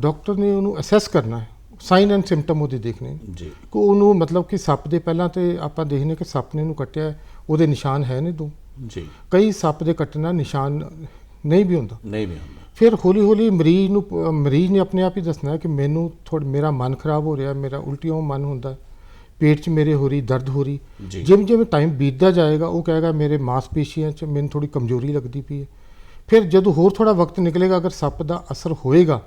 B: ਡਾਕਟਰ ਨੇ ਉਹਨੂੰ ਅਸੈਸ ਕਰਨਾ ਹੈ। ਸਾਈਨ ਐਂਡ ਸਿੰਪਟਮ ਉਹਦੇ ਦੇਖਣੇ
A: ਜੀ।
B: ਕਿ ਉਹਨੂੰ ਮਤਲਬ ਕਿ ਸੱਪ ਦੇ ਪਹਿਲਾਂ ਤੇ ਆਪਾਂ ਦੇਖਨੇ ਕਿ ਸੱਪ ਨੇ ਉਹਨੂੰ ਕੱਟਿਆ ਉਹਦੇ ਨਿਸ਼ਾਨ ਹੈ ਨੇ ਦੋ।
A: ਜੀ।
B: ਕਈ ਸੱਪ ਦੇ ਕੱਟਣਾ ਨਿਸ਼ਾਨ ਨਹੀਂ ਵੀ ਹੁੰਦਾ।
A: ਨਹੀਂ ਵੀ ਹੁੰਦਾ।
B: ਫਿਰ ਹੌਲੀ ਹੌਲੀ ਮਰੀਜ਼ ਨੂੰ ਮਰੀਜ਼ ਨੇ ਆਪਣੇ ਆਪ ਹੀ ਦੱਸਣਾ ਕਿ ਮੈਨੂੰ ਥੋੜਾ ਮੇਰਾ ਮਨ ਖਰਾਬ ਹੋ ਰਿਹਾ ਮੇਰਾ ਉਲਟੀਆਂ ਮਨ ਹੁੰਦਾ ਪੇਟ 'ਚ ਮੇਰੇ ਹੋ ਰਹੀ ਦਰਦ ਹੋ ਰਹੀ। ਜਿਵੇਂ ਜਿਵੇਂ ਟਾਈਮ ਬੀਤਦਾ ਜਾਏਗਾ ਉਹ ਕਹੇਗਾ ਮੇਰੇ ਮਾਸਪੇਸ਼ੀਆਂ 'ਚ ਮੈਨੂੰ ਥੋੜੀ ਕਮਜ਼ੋਰੀ ਲੱਗਦੀ ਪਈ ਹੈ। ਫਿਰ ਜਦੋਂ ਹੋਰ ਥੋੜਾ ਵਕਤ ਨਿਕਲੇਗਾ ਅਗਰ ਸੱਪ ਦਾ ਅਸਰ ਹੋਏਗਾ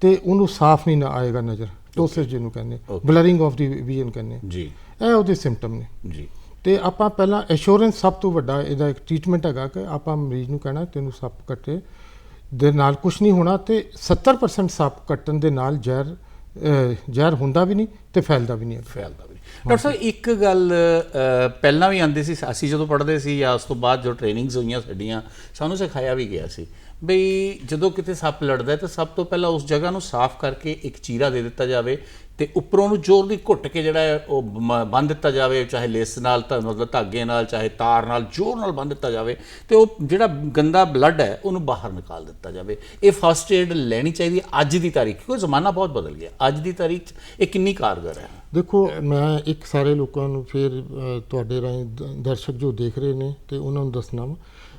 B: ਤੇ ਉਹਨੂੰ ਸਾਫ਼ ਨਹੀਂ ਨਾ ਆਏਗਾ ਨਜ਼ਰ। ਟੋਸਿਸ ਜਿਹਨੂੰ ਕਹਿੰਦੇ. ਬਲਰਿੰਗ ਆਫ ਦੀ ਵਿਜ਼ਨ ਕਹਿੰਦੇ।
A: ਜੀ।
B: ਇਹ ਉਹਦੇ ਸਿੰਪਟਮ ਨੇ।
A: ਜੀ।
B: ਤੇ ਆਪਾਂ ਪਹਿਲਾਂ ਐਸ਼ੋਰੈਂਸ ਸਭ ਤੋਂ ਵੱਡਾ ਇਹਦਾ ਇੱਕ ਟ੍ਰੀਟਮੈਂਟ ਹੈਗਾ ਕਿ ਆਪਾਂ ਮਰੀਜ਼ ਨੂੰ ਕਹਿਣਾ ਤੈਨੂੰ ਸੱਪ ਕੱਟੇ ਦੇ ਨਾਲ ਕੁਝ ਨਹੀਂ ਹੋਣਾ ਤੇ 70% ਸੱਪ ਕੱਟਣ ਦੇ ਨਾਲ ਜ਼ਹਿਰ ਜ਼ਹਿਰ ਹੁੰਦਾ ਵੀ ਨਹੀਂ ਤੇ ਫੈਲਦਾ ਵੀ ਨਹੀਂ
A: ਫੈਲਦਾ ਵੀ ਨਹੀਂ। ਡਾਕਟਰ ਸਾਹਿਬ, ਇੱਕ ਗੱਲ ਪਹਿਲਾਂ ਵੀ ਆਂਦੀ ਸੀ, ਅਸੀਂ ਜਦੋਂ ਪੜ੍ਹਦੇ ਸੀ ਜਾਂ ਉਸ ਤੋਂ ਬਾਅਦ ਜੋ ਟ੍ਰੇਨਿੰਗਸ ਹੋਈਆਂ ਸਾਡੀਆਂ, ਸਾਨੂੰ ਸਿਖਾਇਆ ਵੀ ਗਿਆ ਸੀ ਬਈ ਜਦੋਂ ਕਿਤੇ ਸੱਪ ਲੜਦਾ ਹੈ ਤਾਂ ਸਭ ਤੋਂ ਪਹਿਲਾਂ ਉਸ ਜਗ੍ਹਾ ਨੂੰ ਸਾਫ਼ ਕਰਕੇ ਇੱਕ ਚੀਰਾ ਦੇ ਦਿੱਤਾ ਜਾਵੇ ਤੇ ਉੱਪਰੋਂ ਨੂੰ ਜ਼ੋਰ ਦੀ ਘੁੱਟ ਕੇ ਜਿਹੜਾ ਹੈ ਉਹ ਬੰਨ੍ਹ ਦਿੱਤਾ ਜਾਵੇ ਚਾਹੇ ਲੇਸ ਨਾਲ ਤਾਂ ਮਤਲਬ ਧਾਗੇ ਨਾਲ ਚਾਹੇ ਤਾਰ ਨਾਲ ਜ਼ੋਰ ਨਾਲ ਬੰਨ੍ਹ ਦਿੱਤਾ ਜਾਵੇ ਤੇ ਉਹ ਜਿਹੜਾ ਗੰਦਾ ਬਲੱਡ ਹੈ ਉਹਨੂੰ ਬਾਹਰ ਨਿਕਾਲ ਦਿੱਤਾ ਜਾਵੇ। ਇਹ ਫਸਟ ਏਡ ਲੈਣੀ ਚਾਹੀਦੀ ਹੈ ਅੱਜ ਦੀ ਤਾਰੀਖ ਕਿਉਂਕਿ ਜ਼ਮਾਨਾ ਬਹੁਤ ਬਦਲ ਗਿਆ। ਅੱਜ ਦੀ ਤਾਰੀਖ 'ਚ ਇਹ ਕਿੰਨੀ ਕਾਰਗਰ ਹੈ?
B: ਦੇਖੋ ਮੈਂ ਇੱਕ ਸਾਰੇ ਲੋਕਾਂ ਨੂੰ ਫਿਰ ਅ, ਤੁਹਾਡੇ ਰਾਹੀਂ ਦ- ਦਰਸ਼ਕ ਜੋ ਦੇਖ ਰਹੇ ਨੇ ਤੇ ਉਹਨਾਂ ਨੂੰ ਦੱਸਣਾ ਵਾ।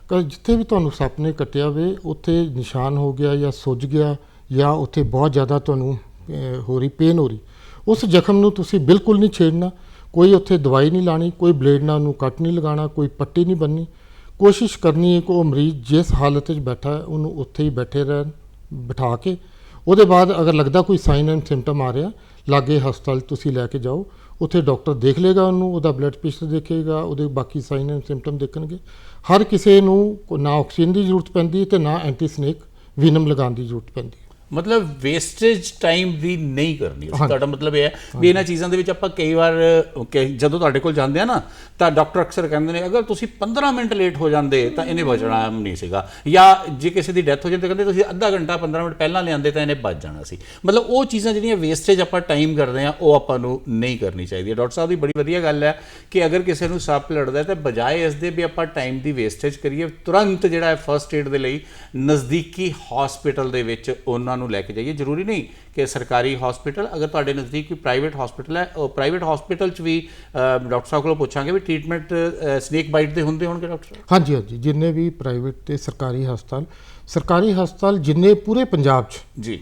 B: ਕਿ, ਜਿੱਥੇ ਵੀ ਤੁਹਾਨੂੰ ਸੱਪ ਨੇ ਕੱਟਿਆ ਵੇ, ਉੱਥੇ ਨਿਸ਼ਾਨ ਹੋ ਗਿਆ ਜਾਂ ਸੁੱਜ ਗਿਆ ਜਾਂ ਉੱਥੇ ਬਹੁਤ ਜ਼ਿਆਦਾ ਤੁਹਾਨੂੰ ਹੋ ਰਹੀ ਪੇਨ ਹੋ ਰਹੀ, ਉਸ ਜ਼ਖਮ ਨੂੰ ਤੁਸੀਂ ਬਿਲਕੁਲ ਨਹੀਂ ਛੇੜਨਾ। ਕੋਈ ਉੱਥੇ ਦਵਾਈ ਨਹੀਂ ਲਾਣੀ, ਕੋਈ ਬਲੇਡ ਨਾਲ ਉਹਨੂੰ ਕੱਟ ਨਹੀਂ ਲਗਾਉਣਾ, ਕੋਈ ਪੱਟੀ ਨਹੀਂ ਬੰਨਣੀ ਕੋਸ਼ਿਸ਼ ਕਰਨੀ ਹੈ ਕਿ ਉਹ ਮਰੀਜ਼ ਜਿਸ ਹਾਲਤ ਵਿੱਚ ਬੈਠਾ ਹੈ, ਉਹਨੂੰ ਉੱਥੇ ਹੀ ਬੈਠੇ ਰਹਿਣ, ਬਿਠਾ ਕੇ। ਉਹਦੇ ਬਾਅਦ ਅਗਰ ਲੱਗਦਾ ਕੋਈ ਸਾਈਨ ਐਂਡ ਸਿੰਪਟਮ ਆ ਰਿਹਾ, ਲਾਗੇ ਹਸਪਤਾਲ ਤੁਸੀਂ ਲੈ ਕੇ ਜਾਓ। ਉੱਥੇ ਡਾਕਟਰ ਦੇਖ ਲੇਗਾ ਉਹਨੂੰ, ਉਹਦਾ ਬਲੱਡ ਪ੍ਰੈਸ਼ਰ ਦੇਖੇਗਾ, ਉਹਦੇ ਬਾਕੀ ਸਾਈਨ ਐਂਡ ਸਿੰਪਟਮ ਦੇਖਣਗੇ। ਹਰ ਕਿਸੇ ਨੂੰ ਨਾ ਆਕਸੀਜਨ ਦੀ ਜ਼ਰੂਰਤ ਪੈਂਦੀ ਹੈ ਤੇ ਨਾ ਐਂਟੀ ਸਨੇਕ ਵੀਨਮ ਲਗਾਉਣ ਦੀ ਜ਼ਰੂਰਤ ਪੈਂਦੀ।
A: ਮਤਲਬ ਵੇਸਟੇਜ ਟਾਈਮ ਦੀ ਨਹੀਂ ਕਰਨੀ
B: ਹਾਂਜੀ।
A: ਤੁਹਾਡਾ ਮਤਲਬ ਇਹ ਹੈ ਵੀ ਇਹਨਾਂ ਚੀਜ਼ਾਂ ਦੇ ਵਿੱਚ ਆਪਾਂ ਕਈ ਵਾਰ ਜਦੋਂ ਤੁਹਾਡੇ ਕੋਲ ਜਾਂਦੇ ਆ ਨਾ ਤਾਂ ਡਾਕਟਰ ਅਕਸਰ ਕਹਿੰਦੇ ਨੇ ਅਗਰ ਤੁਸੀਂ 15 ਮਿੰਟ ਲੇਟ ਹੋ ਜਾਂਦੇ ਤਾਂ ਇਹਨੇ ਬਚਣਾ ਨਹੀਂ ਸੀਗਾ ਜਾਂ ਜੇ ਕਿਸੇ ਦੀ ਡੈਥ ਹੋ ਜਾਂਦੀ ਤਾਂ ਕਹਿੰਦੇ ਤੁਸੀਂ ਅੱਧਾ ਘੰਟਾ 15 ਮਿੰਟ ਪਹਿਲਾਂ ਲਿਆਂਦੇ ਤਾਂ ਇਹਨੇ ਬਚ ਜਾਣਾ ਸੀ ਮਤਲਬ ਉਹ ਚੀਜ਼ਾਂ ਜਿਹੜੀਆਂ ਵੇਸਟੇਜ ਆਪਾਂ ਟਾਈਮ ਕਰਦੇ ਆ ਉਹ ਆਪਾਂ ਨੂੰ ਨਹੀਂ ਕਰਨੀ ਚਾਹੀਦੀ। ਡਾਕਟਰ ਸਾਹਿਬ ਦੀ ਬੜੀ ਵਧੀਆ ਗੱਲ ਹੈ ਕਿ ਅਗਰ ਕਿਸੇ ਨੂੰ ਸੱਪ ਲੜਦਾ ਹੈ ਤਾਂ ਬਜਾਏ ਇਸ ਦੇ ਵੀ ਆਪਾਂ ਟਾਈਮ ਦੀ ਵੇਸਟੇਜ ਕਰੀਏ ਤੁਰੰਤ ਜਿਹੜਾ ਹੈ ਫਰਸਟ ਏਡ ਦੇ ਲਈ ਨਜ਼ਦੀਕੀ ਹਸਪੀਟਲ ਦੇ ਵਿੱਚ ਉਹਨਾਂ ਨੂੰ ਲੈ ਕੇ ਜਾਈਏ। ਜ਼ਰੂਰੀ ਨਹੀਂ ਕਿ ਸਰਕਾਰੀ ਹਸਪੀਟਲ ਅਗਰ ਤੁਹਾਡੇ ਨਜ਼ਦੀਕ ਕੋਈ ਪ੍ਰਾਈਵੇਟ ਹਸਪੀਟਲ ਹੈ ਉਹ ਪ੍ਰਾਈਵੇਟ ਹਸਪੀਟਲ 'ਚ ਵੀ ਡਾਕਟਰ ਸਾਹਿਬ ਕੋਲੋਂ ਪੁੱਛਾਂਗੇ ਵੀ ਟ੍ਰੀਟਮੈਂਟ ਸਨੇਕ ਬਾਈਟ ਦੇ ਹੁੰਦੇ ਹੋਣਗੇ ਡਾਕਟਰ ਸਾਹਿਬ?
B: ਹਾਂਜੀ ਹਾਂਜੀ। ਜਿੰਨੇ ਵੀ ਪ੍ਰਾਈਵੇਟ ਤੇ ਸਰਕਾਰੀ ਹਸਪਤਾਲ ਸਰਕਾਰੀ ਹਸਪਤਾਲ ਜਿੰਨੇ ਪੂਰੇ ਪੰਜਾਬ 'ਚ
A: ਜੀ।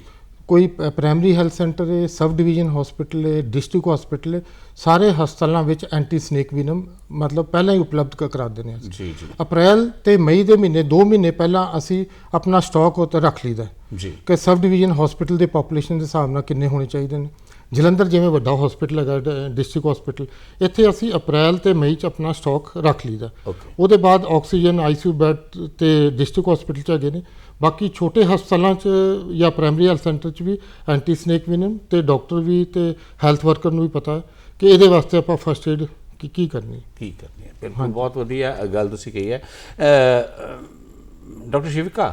B: ਕੋਈ ਪ੍ਰਾਇਮਰੀ ਹੈਲਥ ਸੈਂਟਰ ਹੈ ਸਬ ਡਿਵੀਜ਼ਨ ਹਸਪੀਟਲ ਹੈ ਡਿਸਟ੍ਰਿਕਟ ਹਸਪੀਟਲ ਹੈ ਸਾਰੇ ਹਸਪਤਾਲਾਂ ਵਿੱਚ ਐਂਟੀ ਸਨੇਕ ਵੀਨਮ ਮਤਲਬ ਪਹਿਲਾਂ ਹੀ ਉਪਲਬਧ ਕਰਾ ਦਿੰਦੇ ਹਾਂ ਅਸੀਂ।
A: ਜੀ ਜੀ।
B: ਅਪ੍ਰੈਲ ਤੇ ਮਈ ਦੇ ਮਹੀਨੇ 2 ਮਹੀਨੇ ਪਹਿਲਾਂ ਅਸੀਂ ਆਪਣਾ ਸਟਾਕ ਉੱਤੇ ਰੱਖ ਲਈਦਾ ਹੈ
A: ਜੀ।
B: ਕਿ ਸਬ ਡਿਵੀਜ਼ਨ ਹਸਪੀਟਲ ਦੇ ਪੋਪੂਲੇਸ਼ਨ ਦੇ ਹਿਸਾਬ ਨਾਲ ਕਿੰਨੇ ਹੋਣੇ ਚਾਹੀਦੇ ਨੇ। ਜਲੰਧਰ ਜਿਵੇਂ ਵੱਡਾ ਹਸਪੀਟਲ ਹੈਗਾ ਡਿਸਟ੍ਰਿਕਟ ਹਸਪੀਟਲ ਇੱਥੇ ਅਸੀਂ ਅਪ੍ਰੈਲ ਤੇ ਮਈ ਚ ਆਪਣਾ ਸਟਾਕ ਰੱਖ ਲਈਦਾ
A: Okay.
B: ਉਹਦੇ ਬਾਅਦ ਆਕਸੀਜਨ ਆਈਸੀਯੂ ਬੈੱਡ ਤੇ ਡਿਸਟ੍ਰਿਕਟ ਹਸਪੀਟਲ ਚ ਹੈਗੇ ਨੇ। ਬਾਕੀ ਛੋਟੇ ਹਸਪਤਾਲਾਂ ਚ ਜਾਂ ਪ੍ਰਾਇਮਰੀ ਹੈਲਥ ਸੈਂਟਰ ਚ ਵੀ ਐਂਟੀ ਸਨੇਕ ਵੀਨਮ ਤੇ ਡਾਕਟਰ ਵੀ ਤੇ ਹੈਲਥ ਵਰਕਰ ਨੂੰ ਵੀ ਪਤਾ ਹੈ। ਕਿ ਇਹਦੇ ਵਾਸਤੇ ਆਪਾਂ ਫਸਟ ਏਡ ਕੀ ਕੀ ਕਰਨੀ ਹੈ?
A: ਕੀ ਕਰਨੀ ਹੈ? ਬਿਲਕੁਲ ਬਹੁਤ ਵਧੀਆ ਗੱਲ ਤੁਸੀਂ ਕਹੀ ਹੈ। ਡਾਕਟਰ ਸ਼ਿਵਕਾ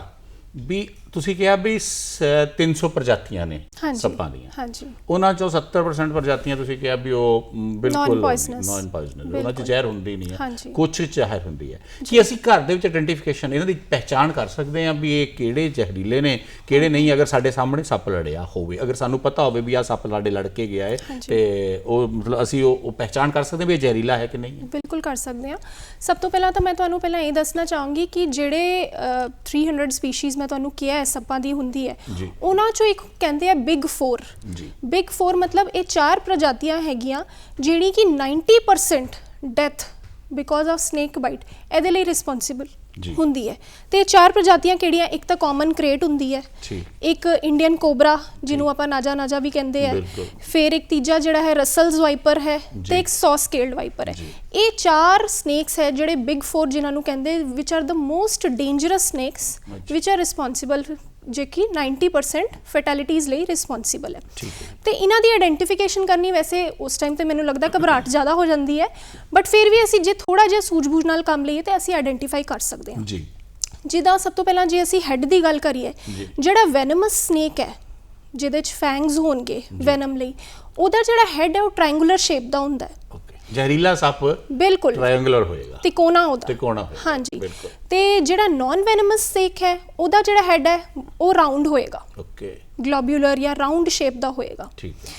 A: ਵੀ ਤੁਸੀਂ ਕਿਹਾ ਵੀ ਸ- 300 ਪ੍ਰਜਾਤੀਆਂ ਨੇ ਸੱਪਾਂ ਦੀਆਂ।
C: ਹਾਂਜੀ।
A: ਉਹਨਾਂ ਚੋਂ 70% ਪ੍ਰਜਾਤੀਆਂ ਤੁਸੀਂ ਕਿਹਾ ਵੀ ਉਹ ਬਿਲਕੁਲ। ਨਾਨ ਪੋਇਜ਼ਨਸ ਉਹਨਾਂ ਚ। ਜ਼ਹਿਰ ਹੁੰਦੀ ਨਹੀਂ ਹੈ। ਕੁਝ ਜ਼ਹਿਰ ਹੁੰਦੀ ਹੈ। ਕੀ ਅਸੀਂ ਘਰ ਦੇ ਵਿੱਚ ਆਇਡੈਂਟੀਫਿਕੇਸ਼ਨ ਇਹਨਾਂ ਦੀ ਪਹਿਚਾਣ ਕਰ ਸਕਦੇ ਹਾਂ ਵੀ ਇਹ ਕਿਹੜੇ ਜ਼ਹਿਰੀਲੇ ਨੇ ਕਿਹੜੇ ਨਹੀਂ? ਅਗਰ ਸਾਡੇ ਸਾਹਮਣੇ ਸੱਪ ਲੜਿਆ ਹੋਵੇ ਅਗਰ ਸਾਨੂੰ ਪਤਾ ਹੋਵੇ ਵੀ ਆ ਸੱਪ ਲਾੜੇ ਲੜ ਕੇ ਗਿਆ ਹੈ ਤੇ ਉਹ ਮਤਲਬ ਅਸੀਂ ਉਹ ਪਹਿਚਾਣ ਕਰ ਸਕਦੇ ਹਾਂ ਵੀ ਇਹ ਜ਼ਹਿਰੀਲਾ ਹੈ ਕਿ ਨਹੀਂ
C: ਬਿਲਕੁਲ ਕਰ ਸਕਦੇ ਹਾਂ। ਸਭ ਤੋਂ ਪਹਿਲਾਂ ਤਾਂ ਮੈਂ ਤੁਹਾਨੂੰ ਪਹਿਲਾਂ ਇਹ ਦੱਸਣਾ ਚਾਹੂੰਗੀ ਕਿ ਜਿਹੜੇ ਅ, 300 ਸਪੀਸੀਜ਼ ਮੈਂ ਤੁਹਾਨੂੰ ਕਿਹਾ ਹੈ ਸੱਪਾਂ ਦੀ ਹੁੰਦੀ ਹੈ। ਉਹਨਾਂ ਚੋਂ ਇੱਕ ਕਹਿੰਦੇ ਆ ਬਿਗ 4
A: ਜੀ
C: ਬਿਗ 4 ਮਤਲਬ ਇਹ ਚਾਰ ਪ੍ਰਜਾਤੀਆਂ ਹੈਗੀਆਂ ਜਿਹੜੀ ਕਿ 90% death because of snake bite ਇਹਦੇ ਲਈ ਰਿਸਪੌਂਸਿਬਲ। ਹੁੰਦੀ ਹੈ ਤੇ ਇਹ ਚਾਰ ਪ੍ਰਜਾਤੀਆਂ ਕਿਹੜੀਆਂ ਇੱਕ ਤਾਂ ਕਾਮਨ ਕ੍ਰੇਟ ਹੁੰਦੀ ਹੈ ਇੱਕ ਇੰਡੀਅਨ ਕੋਬਰਾ ਜਿਹਨੂੰ ਆਪਾਂ ਨਾਜਾ ਨਾਜਾ ਵੀ ਕਹਿੰਦੇ ਆ। ਫਿਰ ਇੱਕ ਤੀਜਾ ਜਿਹੜਾ ਹੈ ਰਸਲਸ ਵਾਈਪਰ ਹੈ। ਤੇ ਇੱਕ ਸੌ ਸਕੇਲਡ ਵਾਈਪਰ ਹੈ। ਇਹ ਚਾਰ ਸਨੇਕਸ ਹੈ ਜਿਹੜੇ ਬਿਗ 4 ਜਿਨ੍ਹਾਂ ਨੂੰ ਕਹਿੰਦੇ which are the most dangerous snakes. Which are responsible ਜੇ ਕਿ 90% ਫੈਟੈਲਿਟੀਜ਼ ਲਈ ਰਿਸਪੌਂਸਿਬਲ
A: ਹੈ।
C: ਤੇ ਇਹਨਾਂ ਦੀ ਆਇਡੈਂਟੀਫਿਕੇਸ਼ਨ ਕਰਨੀ ਵੈਸੇ ਉਸ ਟਾਈਮ ਤੇ ਮੈਨੂੰ ਲੱਗਦਾ ਘਬਰਾਹਟ ਜ਼ਿਆਦਾ ਹੋ ਜਾਂਦੀ ਹੈ ਬਟ ਫਿਰ ਵੀ ਅਸੀਂ ਜੇ ਥੋੜਾ ਜਿਹਾ ਸੂਝ-ਬੂਝ ਨਾਲ ਕੰਮ ਲਈਏ ਤੇ ਅਸੀਂ ਆਇਡੈਂਟੀਫਾਈ ਕਰ ਸਕਦੇ ਹਾਂ।
A: ਜੀ।
C: ਜਿੱਦਾਂ ਸਭ ਤੋਂ ਪਹਿਲਾਂ ਜੇ ਅਸੀਂ ਹੈੱਡ ਦੀ ਗੱਲ ਕਰੀਏ। ਜਿਹੜਾ ਵੈਨਮਸ ਸਨੇਕ ਹੈ ਜਿਹਦੇ ਚ ਫੈਂਗਸ ਹੋਣਗੇ ਵੈਨਮ ਲਈ ਉਹਦਾ ਜਿਹੜਾ ਹੈੱਡ ਹੈ ਉਹ ਟ੍ਰਾਇੰਗੂਲਰ ਸ਼ੇਪ ਦਾ ਹੁੰਦਾ ਹੈ।
A: ਜ਼ਹਿਰੀਲਾ ਸੱਪ
C: ਬਿਲਕੁਲ।
A: ਟ੍ਰਾਇੰਗੂਲਰ ਹੋਏਗਾ।
C: ਤਿਕੋਣਾ ਉਹਦਾ।
A: ਤਿਕੋਣਾ ਹੋਏਗਾ
C: ਹਾਂਜੀ।
A: ਬਿਲਕੁਲ।
C: ਤੇ ਜਿਹੜਾ ਨਾਨ ਵੈਨਮਸ ਸਨੇਕ ਹੈ ਉਹਦਾ ਜਿਹੜਾ ਹੈੱਡ ਹੈ ਉਹ ਰਾਉਂਡ ਹੋਏਗਾ।
A: ਓਕੇ।
C: ਗਲੋਬੂਲਰ ਜਾਂ ਰਾਉਂਡ ਸ਼ੇਪ ਦਾ ਹੋਏਗਾ।
A: ਠੀਕ ਹੈ।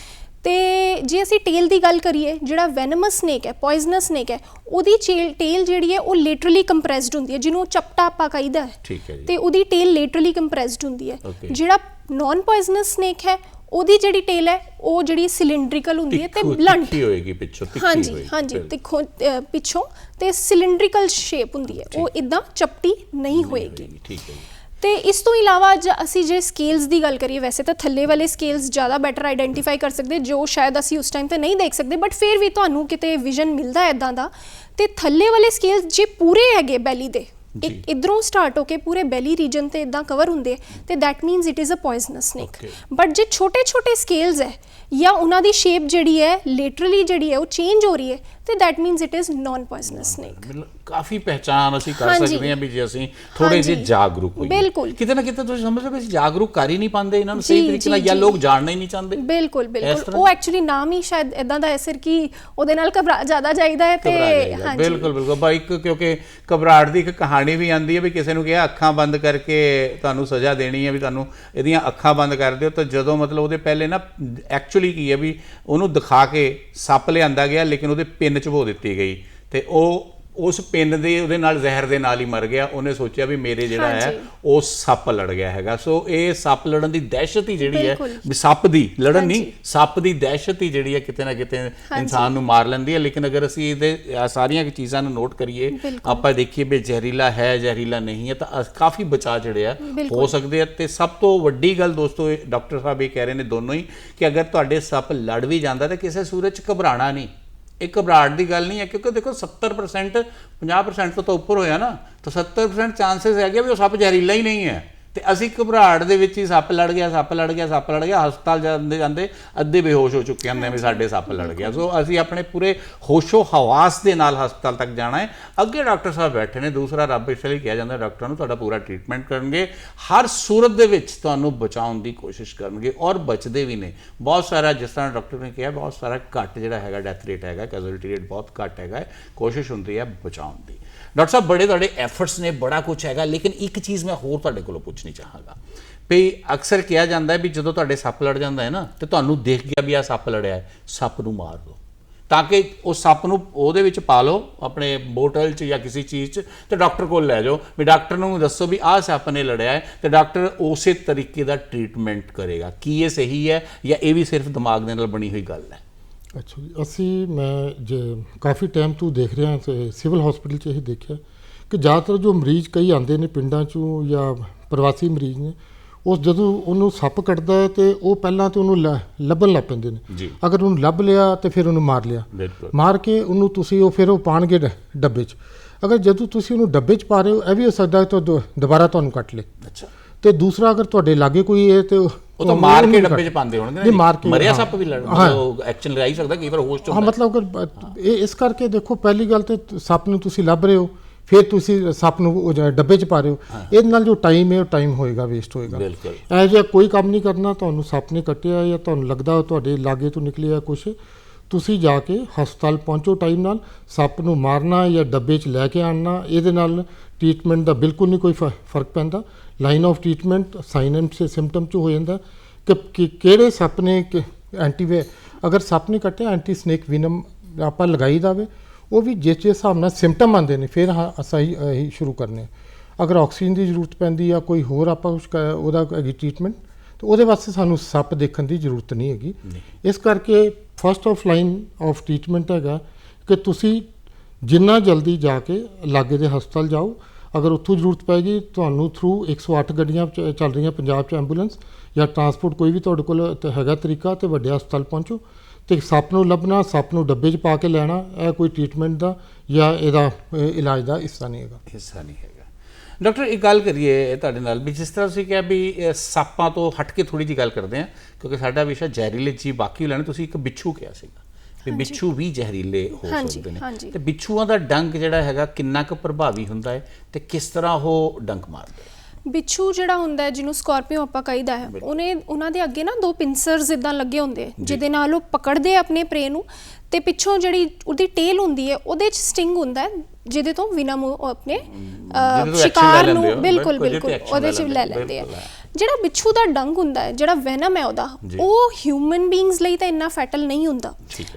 C: ਤੇ ਜੇ ਅਸੀਂ ਟੇਲ ਦੀ ਗੱਲ ਕਰੀਏ ਜਿਹੜਾ ਵੈਨਮਸ ਸਨੇਕ ਹੈ ਪੋਇਜ਼ਨਸ ਸਨੇਕ ਹੈ ਉਹਦੀ ਟੇਲ ਜਿਹੜੀ ਹੈ ਉਹ ਲਿਟਰਲੀ ਕੰਪਰੈਸਡ ਹੁੰਦੀ ਹੈ ਜਿਹਨੂੰ ਚਪਟਾ ਆਪਾਂ ਕਹੀਦਾ ਹੈ।
A: ਠੀਕ ਹੈ ਜੀ।
C: ਤੇ ਉਹਦੀ ਟੇਲ ਲੇਟਰਲੀ ਕੰਪਰੈਸਡ ਹੁੰਦੀ ਹੈ. ਜਿਹੜਾ ਨਾਨ ਪੋਇਜ਼ਨਸ ਸਨੇਕ ਹੈ ਉਹਦੀ ਜਿਹੜੀ ਟੇਲ ਹੈ ਉਹ ਜਿਹੜੀ ਸਿਲਿੰਡਰੀਕਲ ਹੁੰਦੀ ਹੈ ਤੇ ਬਲੰਟ
A: ਤਿੱਖੀ ਹੋਏਗੀ ਪਿੱਛੋਂ ਤਿੱਖੀ
C: ਹਾਂਜੀ
A: ਹੋਏਗੀ
C: ਹਾਂਜੀ
A: ਬਿਲਕੁਲ।
C: ਤਿੱਖੋਂ ਪਿੱਛੋਂ ਤੇ ਸਿਲਿੰਡਰੀਕਲ ਸ਼ੇਪ ਹੁੰਦੀ ਹੈ ਉਹ ਇਦਾਂ ਚਪਟੀ ਨਹੀਂ ਹੋਏਗੀ।
A: ਠੀਕ ਹੈ
C: ਤੇ ਇਸ ਤੋਂ ਇਲਾਵਾ ਅੱਜ ਅਸੀਂ ਜੇ ਸਕੇਲਸ ਦੀ ਗੱਲ ਕਰੀਏ ਵੈਸੇ ਤਾਂ ਥੱਲੇ ਵਾਲੇ ਸਕੇਲਸ ਜ਼ਿਆਦਾ ਬੈਟਰ ਆਈਡੈਂਟੀਫਾਈ ਕਰ ਸਕਦੇ ਜੋ ਸ਼ਾਇਦ ਅਸੀਂ ਉਸ ਟਾਈਮ ਤੇ ਨਹੀਂ ਦੇਖ ਸਕਦੇ ਬਟ ਫਿਰ ਵੀ ਤੁਹਾਨੂੰ ਕਿਤੇ ਵਿਜ਼ਨ ਮਿਲਦਾ ਹੈ ਇਦਾਂ ਦਾ ਤੇ ਥੱਲੇ ਵਾਲੇ ਸਕੇਲਸ ਜੇ ਪੂਰੇ ਹੈਗੇ ਬੈਲੀ ਦੇ ਇੱਕ ਇਧਰੋਂ ਸਟਾਰਟ ਹੋ ਕੇ ਪੂਰੇ ਬੈਲੀ ਰੀਜਨ ਤੇ ਇਦਾਂ ਕਵਰ ਹੁੰਦੇ ਤੇ that means it is a poisonous snake. But ਜੇ ਛੋਟੇ ਛੋਟੇ ਸਕੇਲਸ ਹੈ ਜਾਂ ਉਹਨਾਂ ਦੀ ਸ਼ੇਪ ਜਿਹੜੀ ਹੈ ਲਿਟਰਲੀ ਜਿਹੜੀ ਹੈ ਉਹ ਚੇਂਜ ਹੋ ਰਹੀ ਹੈ ਤੇ that means it is non poisonous snake
A: ਕਾਫੀ ਪਹਿਚਾਨ ਅਸੀਂ ਕਰ
C: ਹਾਂਜੀ।
A: ਸਕਦੇ ਹਾਂ ਵੀ ਜੇ ਅਸੀਂ ਥੋੜੇ
C: ਹਾਂਜੀ।
A: ਜਿਹੇ ਜਾਗਰੂਕ ਹੋਈਏ
C: ਬਿਲਕੁਲ।
A: ਕਿਤੇ ਨਾ ਕਿਤੇ ਤੁਸੀਂ ਸਮਝ ਅਸੀਂ ਜਾਗਰੂਕ ਕਰ ਹੀ ਨਹੀਂ ਪਾਉਂਦੇ ਇਹਨਾਂ ਨੂੰ ਸਹੀ ਤਰੀਕੇ ਨਾਲ
C: ਜੀ।
A: ਲੋਕ ਜਾਣਨਾ ਹੀ ਨਹੀਂ ਚਾਹੁੰਦੇ
C: ਬਿਲਕੁਲ ਬਿਲਕੁਲ? ਉਹ ਐਕਚੁਅਲੀ ਨਾਮ ਹੀ ਸ਼ਾਇਦ ਇਦਾਂ ਦਾ ਹੈ ਸਿਰ ਕਿ ਉਹਦੇ ਨਾਲ ਘਬਰਾ ਜ਼ਿਆਦਾ ਜਾਈਦਾ ਹੈ ਤੇ
A: ਜਾਏਗਾ ਬਿਲਕੁਲ ਬਿਲਕੁਲ ਬਾਈ ਇੱਕ ਕਿਉਂਕਿ ਘਬਰਾਹਟ ਦੀ ਇੱਕ ਕਹਾਣੀ ਵੀ ਆਂਦੀ ਹੈ ਵੀ ਕਿਸੇ ਨੂੰ ਕਿਹਾ ਅੱਖਾਂ ਬੰਦ ਕਰਕੇ ਤੁਹਾਨੂੰ ਸਜ਼ਾ ਦੇਣੀ ਹੈ ਵੀ ਤੁਹਾਨੂੰ ਇਹਦੀਆਂ ਅੱਖਾਂ ਬੰਦ ਕਰ ਦਿਓ ਤਾਂ ਜਦੋਂ ਮਤਲਬ ਉਹਦੇ ਪਹਿਲੇ ਨਾ ਐਕਚੁਅਲੀ ਕੀ ਹੈ ਵੀ ਉਹਨੂੰ ਦਿਖਾ ਕੇ ਸੱਪ ਲਿਆਂਦਾ ਗਿਆ ਲੇਕਿਨ ਉਹਦੇ ਪਿੰਨ ਚਬੋ ਦਿੱਤੀ ਗਈ ਤੇ ਉਹ ਉਸ ਪਿੰਨ ਦੇ ਉਹਦੇ ਨਾਲ ਜ਼ਹਿਰ ਦੇ ਨਾਲ ਹੀ ਮਰ ਗਿਆ ਉਹਨੇ ਸੋਚਿਆ ਵੀ ਮੇਰੇ ਜਿਹੜਾ ਹੈ। ਉਹ ਸੱਪ ਲੜ ਗਿਆ ਹੈਗਾ ਸੋ ਇਹ ਸੱਪ ਲੜਨ ਦੀ ਦਹਿਸ਼ਤ ਹੀ ਜਿਹੜੀ ਹੈ। ਵੀ ਸੱਪ ਦੀ ਲੜਨ ਨਹੀਂ। ਸੱਪ ਦੀ ਦਹਿਸ਼ਤ ਹੀ ਜਿਹੜੀ ਹੈ ਕਿਤੇ ਨਾ ਕਿਤੇ ਇਨਸਾਨ ਨੂੰ ਮਾਰ ਲੈਂਦੀ ਹੈ ਲੇਕਿਨ ਅਗਰ ਅਸੀਂ ਇਹਦੇ ਸਾਰੀਆਂ ਕੁ ਚੀਜ਼ਾਂ ਨੂੰ ਨੋਟ ਕਰੀਏ। ਆਪਾਂ ਦੇਖੀਏ ਵੀ ਜ਼ਹਿਰੀਲਾ ਹੈ ਜ਼ਹਿਰੀਲਾ ਨਹੀਂ ਹੈ ਤਾਂ ਕਾਫੀ ਬਚਾ ਜਿਹੜੇ ਆ। ਹੋ ਸਕਦੇ ਆ ਤੇ ਸਭ ਤੋਂ ਵੱਡੀ ਗੱਲ ਦੋਸਤੋ ਡਾਕਟਰ ਸਾਹਿਬ ਇਹ ਕਹਿ ਰਹੇ ਨੇ ਦੋਨੋਂ ਹੀ ਕਿ ਅਗਰ ਤੁਹਾਡੇ ਸੱਪ ਲੜ ਵੀ ਜਾਂਦਾ ਤਾਂ ਕਿਸੇ ਸੂਰਤ ਚ ਘਬਰਾਣਾ ਨਹੀਂ ਇੱਕ ਘਬਰਾਹਟ ਦੀ ਗੱਲ ਨਹੀਂ ਹੈ, ਕਿਉਂਕਿ ਦੇਖੋ 70% 50% ਤੋਂ ਤਾਂ ਉੱਪਰ ਹੋਇਆ ਨਾ, ਤਾਂ 70% ਚਾਂਸਸ ਹੈਗੇ ਵੀ ਉਹ ਸੱਪ ਜ਼ਹਿਰੀਲਾ ਹੀ ਨਹੀਂ ਹੈ। ਤੇ ਅਸੀਂ ਘਬਰਾਹਟ ਦੇ ਵਿੱਚ ਹੀ ਸੱਪ ਲੜ ਗਿਆ, ਸੱਪ ਲੜ ਗਿਆ, ਸੱਪ ਲੜ ਗਿਆ, ਹਸਪਤਾਲ ਜਾਂਦੇ ਜਾਂਦੇ ਅੱਧੇ ਬੇਹੋਸ਼ ਹੋ ਚੁੱਕੇ ਹੁੰਦੇ ਆ ਵੀ ਸਾਡੇ ਸੱਪ ਲੜ ਗਿਆ ਸੋ ਅਸੀਂ ਆਪਣੇ ਪੂਰੇ ਹੋਸ਼ੋ ਹਵਾਸ ਦੇ ਨਾਲ ਹਸਪਤਾਲ ਤੱਕ ਜਾਣਾ ਹੈ। ਅੱਗੇ ਡਾਕਟਰ ਸਾਹਿਬ ਬੈਠੇ ਨੇ, ਦੂਸਰਾ ਰੱਬ ਇਸ ਲਈ ਕਿਹਾ ਜਾਂਦਾ, ਡਾਕਟਰਾਂ ਨੂੰ ਤੁਹਾਡਾ ਪੂਰਾ ਟ੍ਰੀਟਮੈਂਟ ਕਰਨਗੇ। ਹਰ ਸੂਰਤ ਦੇ ਵਿੱਚ ਤੁਹਾਨੂੰ ਬਚਾਉਣ ਦੀ ਕੋਸ਼ਿਸ਼ ਕਰਨਗੇ ਔਰ ਬਚਦੇ ਵੀ ਨੇ। ਬਹੁਤ ਸਾਰਾ ਜਿਸ ਤਰ੍ਹਾਂ ਡਾਕਟਰ ਨੇ ਕਿਹਾ, ਬਹੁਤ ਸਾਰਾ ਘੱਟ ਜਿਹੜਾ ਹੈਗਾ ਡੈਥ ਰੇਟ ਹੈਗਾ ਕੈਜ਼ੁਅਲਟੀ ਰੇਟ ਬਹੁਤ ਘੱਟ ਹੈਗਾ ਹੈ। ਕੋਸ਼ਿਸ਼ ਹੁੰਦੀ ਹੈ ਬਚਾਉਣ ਦੀ। ਡਾਕਟਰ ਸਾਹਿਬ, ਬੜੇ ਤੁਹਾਡੇ ਐਫਰਟਸ ਨੇ, ਬੜਾ ਕੁਝ ਹੈਗਾ, ਲੇਕਿਨ ਇੱਕ ਚੀਜ਼ ਮੈਂ ਹੋਰ ਤੁਹਾਡੇ ਕੋਲੋਂ ਪੁੱਛਣੀ ਚਾਹਾਂਗਾ। ਵੀ ਅਕਸਰ ਕਿਹਾ ਜਾਂਦਾ ਹੈ ਵੀ ਜਦੋਂ ਤੁਹਾਡੇ ਸੱਪ ਲੜ ਜਾਂਦਾ ਹੈ ਨਾ, ਤੇ ਤੁਹਾਨੂੰ ਦੇਖ ਗਿਆ ਵੀ ਆ ਸੱਪ ਲੜਿਆ ਹੈ, ਸੱਪ ਨੂੰ ਮਾਰ ਦਿਓ। ਤਾਂ ਕਿ ਉਹ ਸੱਪ ਨੂੰ ਉਹਦੇ ਵਿੱਚ ਪਾ ਲਓ, ਆਪਣੇ ਬੋਟਲ 'ਚ ਜਾਂ ਕਿਸੇ ਚੀਜ਼ 'ਚ, ਤੇ ਡਾਕਟਰ ਕੋਲ ਲੈ ਜਾਓ। ਵੀ ਡਾਕਟਰ ਨੂੰ ਦੱਸੋ ਵੀ ਆਹ ਸੱਪ ਨੇ ਲੜਿਆ ਹੈ, ਤੇ ਡਾਕਟਰ ਉਸੇ ਤਰੀਕੇ ਦਾ ਟ੍ਰੀਟਮੈਂਟ ਕਰੇਗਾ। ਕੀ ਇਹ ਸਹੀ ਹੈ ਜਾਂ ਇਹ ਵੀ ਸਿਰਫ ਦਿਮਾਗ ਦੇ ਨਾਲ ਬਣੀ ਹੋਈ ਗੱਲ ਹੈ?
B: ਅੱਛਾ ਜੀ, ਅਸੀਂ, ਮੈਂ ਜੇ ਕਾਫੀ ਟਾਈਮ ਤੋਂ ਦੇਖ ਰਿਹਾ ਸਿਵਲ ਹਸਪੀਟਲ 'ਚ ਇਹ ਦੇਖਿਆ ਕਿ ਜ਼ਿਆਦਾਤਰ ਜੋ ਮਰੀਜ਼ ਕਈ ਆਉਂਦੇ ਨੇ ਪਿੰਡਾਂ 'ਚੋਂ ਜਾਂ ਪ੍ਰਵਾਸੀ ਮਰੀਜ਼ ਨੇ ਉਹ ਜਦੋਂ ਉਹਨੂੰ ਸੱਪ ਕੱਟਦਾ ਹੈ ਤੇ ਉਹ ਪਹਿਲਾਂ ਤੇ ਉਹਨੂੰ ਲ- ਲੱਭਣ ਲੱਗ ਪੈਂਦੇ ਨੇ। ਅਗਰ ਉਹਨੂੰ ਲੱਭ ਲਿਆ ਤੇ ਫਿਰ ਉਹਨੂੰ ਮਾਰ ਲਿਆ
A: ਬਿਲਕੁਲ
B: ਮਾਰ ਕੇ ਉਹਨੂੰ ਤੁਸੀਂ ਉਹ ਫਿਰ ਉਹ ਪਾਣਗੇ ਡ- ਡੱਬੇ 'ਚ ਅਗਰ ਜਦੋਂ ਤੁਸੀਂ ਉਹਨੂੰ ਡੱਬੇ 'ਚ ਪਾ ਰਹੇ ਹੋ ਇਹ ਵੀ ਹੋ ਸਕਦਾ ਹੈ ਤਾਂ ਦੁ- ਦੁਬਾਰਾ ਤੁਹਾਨੂੰ ਕੱਟ ਲੇ
A: ਅੱਛਾ
B: ਤੇ ਦੂਸਰਾ ਅਗਰ ਤੁਹਾਡੇ ਲਾਗੇ ਕੋਈ ਹੈ ਤੇ
A: ਉਹ ਤਾਂ ਮਾਰ ਕੇ ਡੱਬੇ 'ਚ ਪਾਉਂਦੇ ਹੋਣਗੇ ਨਾ ਜੀ?
B: ਮਾਰ ਕੇ,
A: ਮਰਿਆ
B: ਹਾਂ।
A: ਸੱਪ ਵੀ ਲੜ
B: ਹਾਂ।
A: ਮਤਲਬ ਐਕਸ਼ਨ ਲਗਾਈ ਸਕਦਾ ਕਈ ਵਾਰ ਹੋਸ਼ ਚ
B: ਹਾਂ
A: ਹੁੰਦਾ
B: ਮਤਲਬ ਅਗਰ ਇਹ ਇਸ ਕਰਕੇ ਦੇਖੋ ਪਹਿਲੀ ਗੱਲ ਤੇ ਸੱਪ ਨੂੰ ਤੁਸੀਂ ਲੱਭ ਰਹੇ ਹੋ ਫਿਰ ਤੁਸੀਂ ਸੱਪ ਨੂੰ ਉਹ ਜਿਹੜਾ ਡੱਬੇ 'ਚ ਪਾ ਰਹੇ ਹੋ। ਇਹਦੇ ਨਾਲ ਜੋ ਟਾਈਮ ਹੈ ਉਹ ਟਾਈਮ ਹੋਏਗਾ ਵੇਸਟ ਹੋਏਗਾ।
A: ਬਿਲਕੁਲ।
B: ਇਹ ਜਿਹਾ ਕੋਈ ਕੰਮ ਨਹੀਂ ਕਰਨਾ ਤੁਹਾਨੂੰ ਸੱਪ ਨੇ ਕੱਟਿਆ ਜਾਂ ਤੁਹਾਨੂੰ ਲੱਗਦਾ ਤੁਹਾਡੇ ਲਾਗੇ ਤੋਂ ਨਿਕਲਿਆ ਕੁਛ ਤੁਸੀਂ ਜਾ ਕੇ ਹਸਪਤਾਲ ਪਹੁੰਚੋ ਟਾਈਮ ਨਾਲ ਸੱਪ ਨੂੰ ਮਾਰਨਾ ਜਾਂ ਡੱਬੇ 'ਚ ਲੈ ਕੇ ਆਉਣਾ ਇਹਦੇ ਨਾਲ ਟ੍ਰੀਟਮੈਂਟ ਦਾ ਬਿਲਕੁਲ ਨਹੀਂ ਕੋਈ ਫ਼ਰਕ ਪੈਂਦਾ। Line of treatment sign and symptom 'ਚ ਹੋ ਜਾਂਦਾ। ਕਿ ਕਿ ਕਿਹੜੇ ਸੱਪ ਨੇ ਐਂਟੀਵੇ ਅਗਰ ਸੱਪ ਨੇ ਕੱਟਿਆ ਐਂਟੀ ਸਨੇਕ ਵਿਨਮ ਆਪਾਂ ਲਗਾਈ ਦਾਵੇ ਉਹ ਵੀ ਜਿਸ ਜਿਸ ਹਿਸਾਬ ਨਾਲ ਸਿੰਪਟਮ ਆਉਂਦੇ ਨੇ ਫਿਰ ਹਾਂ ਅਸਾਈ ਇਹੀ ਸ਼ੁਰੂ ਕਰਨੇ। ਅਗਰ ਆਕਸੀਜਨ ਦੀ ਜ਼ਰੂਰਤ ਪੈਂਦੀ ਆ ਕੋਈ ਹੋਰ ਆਪਾਂ ਕੁਛ ਕ- ਉਹਦਾ ਹੈਗੀ ਟ੍ਰੀਟਮੈਂਟ ਤੇ ਉਹਦੇ ਵਾਸਤੇ ਸਾਨੂੰ ਸੱਪ ਦੇਖਣ ਦੀ ਜ਼ਰੂਰਤ ਨਹੀਂ ਹੈਗੀ। ਇਸ ਕਰਕੇ first of line of treatment ਹੈਗਾ ਕਿ ਤੁਸੀਂ ਜਿੰਨਾ ਜਲਦੀ ਜਾ ਕੇ ਲਾਗੇ ਦੇ ਹਸਪਤਾਲ ਜਾਓ। ਅਗਰ ਉੱਥੋਂ ਜ਼ਰੂਰਤ ਪੈਗੀ ਤੁਹਾਨੂੰ ਥਰੂ 108 ਗੱਡੀਆਂ ਚ- ਚੱਲ ਰਹੀਆਂ ਪੰਜਾਬ 'ਚ ਐਂਬੂਲੈਂਸ ਜਾਂ ਟਰਾਂਸਪੋਰਟ ਕੋਈ ਵੀ ਤੁਹਾਡੇ ਕੋਲ ਹੈਗਾ ਤਰੀਕਾ ਤੇ ਵੱਡੇ ਹਸਪਤਾਲ ਪਹੁੰਚੋ। ਤੇ ਸੱਪ ਨੂੰ ਲੱਭਣਾ ਸੱਪ ਨੂੰ ਡੱਬੇ 'ਚ ਪਾ ਕੇ ਲੈਣਾ ਇਹ ਕੋਈ ਟ੍ਰੀਟਮੈਂਟ ਦਾ ਜਾਂ ਇਹਦਾ ਇਲਾਜ ਦਾ ਹਿੱਸਾ ਨਹੀਂ ਹੈਗਾ
A: ਹਿੱਸਾ ਨਹੀਂ ਹੈਗਾ ਡਾਕਟਰ ਇੱਕ ਗੱਲ ਕਰੀਏ ਤੁਹਾਡੇ ਨਾਲ ਵੀ ਜਿਸ ਤਰ੍ਹਾਂ ਤੁਸੀਂ ਕਿਹਾ ਵੀ ਸੱਪਾਂ ਤੋਂ ਹਟ ਕੇ ਥੋੜੀ ਜੀ ਗੱਲ ਕਰਦੇ ਹਾਂ ਕਿਉਂਕਿ ਸਾਡਾ ਵਿਸ਼ਾ ਜ਼ਹਿਰੀਲੇ ਜੀਵ ਬਾਕੀ ਲੈਣੇ ਤੁਸੀਂ ਇੱਕ ਬਿੱਛੂ ਕਿਹਾ ਸੀਗਾ ਵੀ ਬਿੱਛੂ ਵੀ ਜ਼ਹਿਰੀਲੇ ਹੋ ਸਕਦੇ ਨੇ। ਤੇ ਬਿੱਛੂਆਂ ਦਾ ਡੰਗ ਜਿਹੜਾ ਹੈਗਾ ਕਿੰਨਾ ਕੁ ਪ੍ਰਭਾਵੀ ਹੁੰਦਾ ਹੈ ਤੇ ਕਿਸ ਤਰ੍ਹਾਂ ਉਹ ਡੰਗ ਮਾਰਦੇ ਆ?
C: ਬਿੱਛੂ ਜਿਹੜਾ ਹੁੰਦਾ ਹੈ ਜਿਹਨੂੰ ਸਕਾਰਪੀਓ ਆਪਾਂ ਕਹੀਦਾ ਹੈ ਉਹਨੇ ਉਹਨਾਂ ਦੇ ਅੱਗੇ ਨਾ ਦੋ ਪਿੰਸਰਸ ਇਦਾਂ ਲੱਗੇ ਹੁੰਦੇ ਆ ਜਿਹਦੇ ਨਾਲ ਉਹ ਪਕੜਦੇ ਆ ਆਪਣੇ ਪ੍ਰੇ ਨੂੰ ਤੇ ਪਿੱਛੋਂ ਜਿਹੜੀ ਉਹਦੀ ਟੇਲ ਹੁੰਦੀ ਹੈ ਉਹਦੇ 'ਚ ਸਟਿੰਗ ਹੁੰਦਾ ਹੈ ਜਿਹਦੇ ਤੋਂ ਵਿਨਮ ਉਹ ਆਪਣੇ ਅਹ,
A: ਜਿਹਦੇ ਤੋਂ action
C: ਸ਼ਿਕਾਰ
A: ਲੈ
C: ਨੂੰ
A: ਲੈਂਦੇ
C: ਬਿਲਕੁਲ
A: ਬਿਲਕੁਲ, ਜਿਹਦੇ
C: ਬਿਲਕੁਲ
A: ਤੇ action
C: ਉਹਦੇ 'ਚ ਲੈ
A: ਲੈਂਦੇ,
C: ਲੈਂਦੇ ਆ।
A: ਬਿਲਕੁਲ ਹੈ।
C: ਜਿਹੜਾ ਬਿੱਛੂ ਦਾ ਡੰਗ ਹੁੰਦਾ ਹੈ ਜਿਹੜਾ ਵੈਨਮ ਹੈ ਉਹਦਾ ਉਹ ਹਿਊਮਨ ਬੀਇੰਗਸ ਲਈ ਤਾਂ ਇੰਨਾ ਫੈਟਲ ਨਹੀਂ ਹੁੰਦਾ।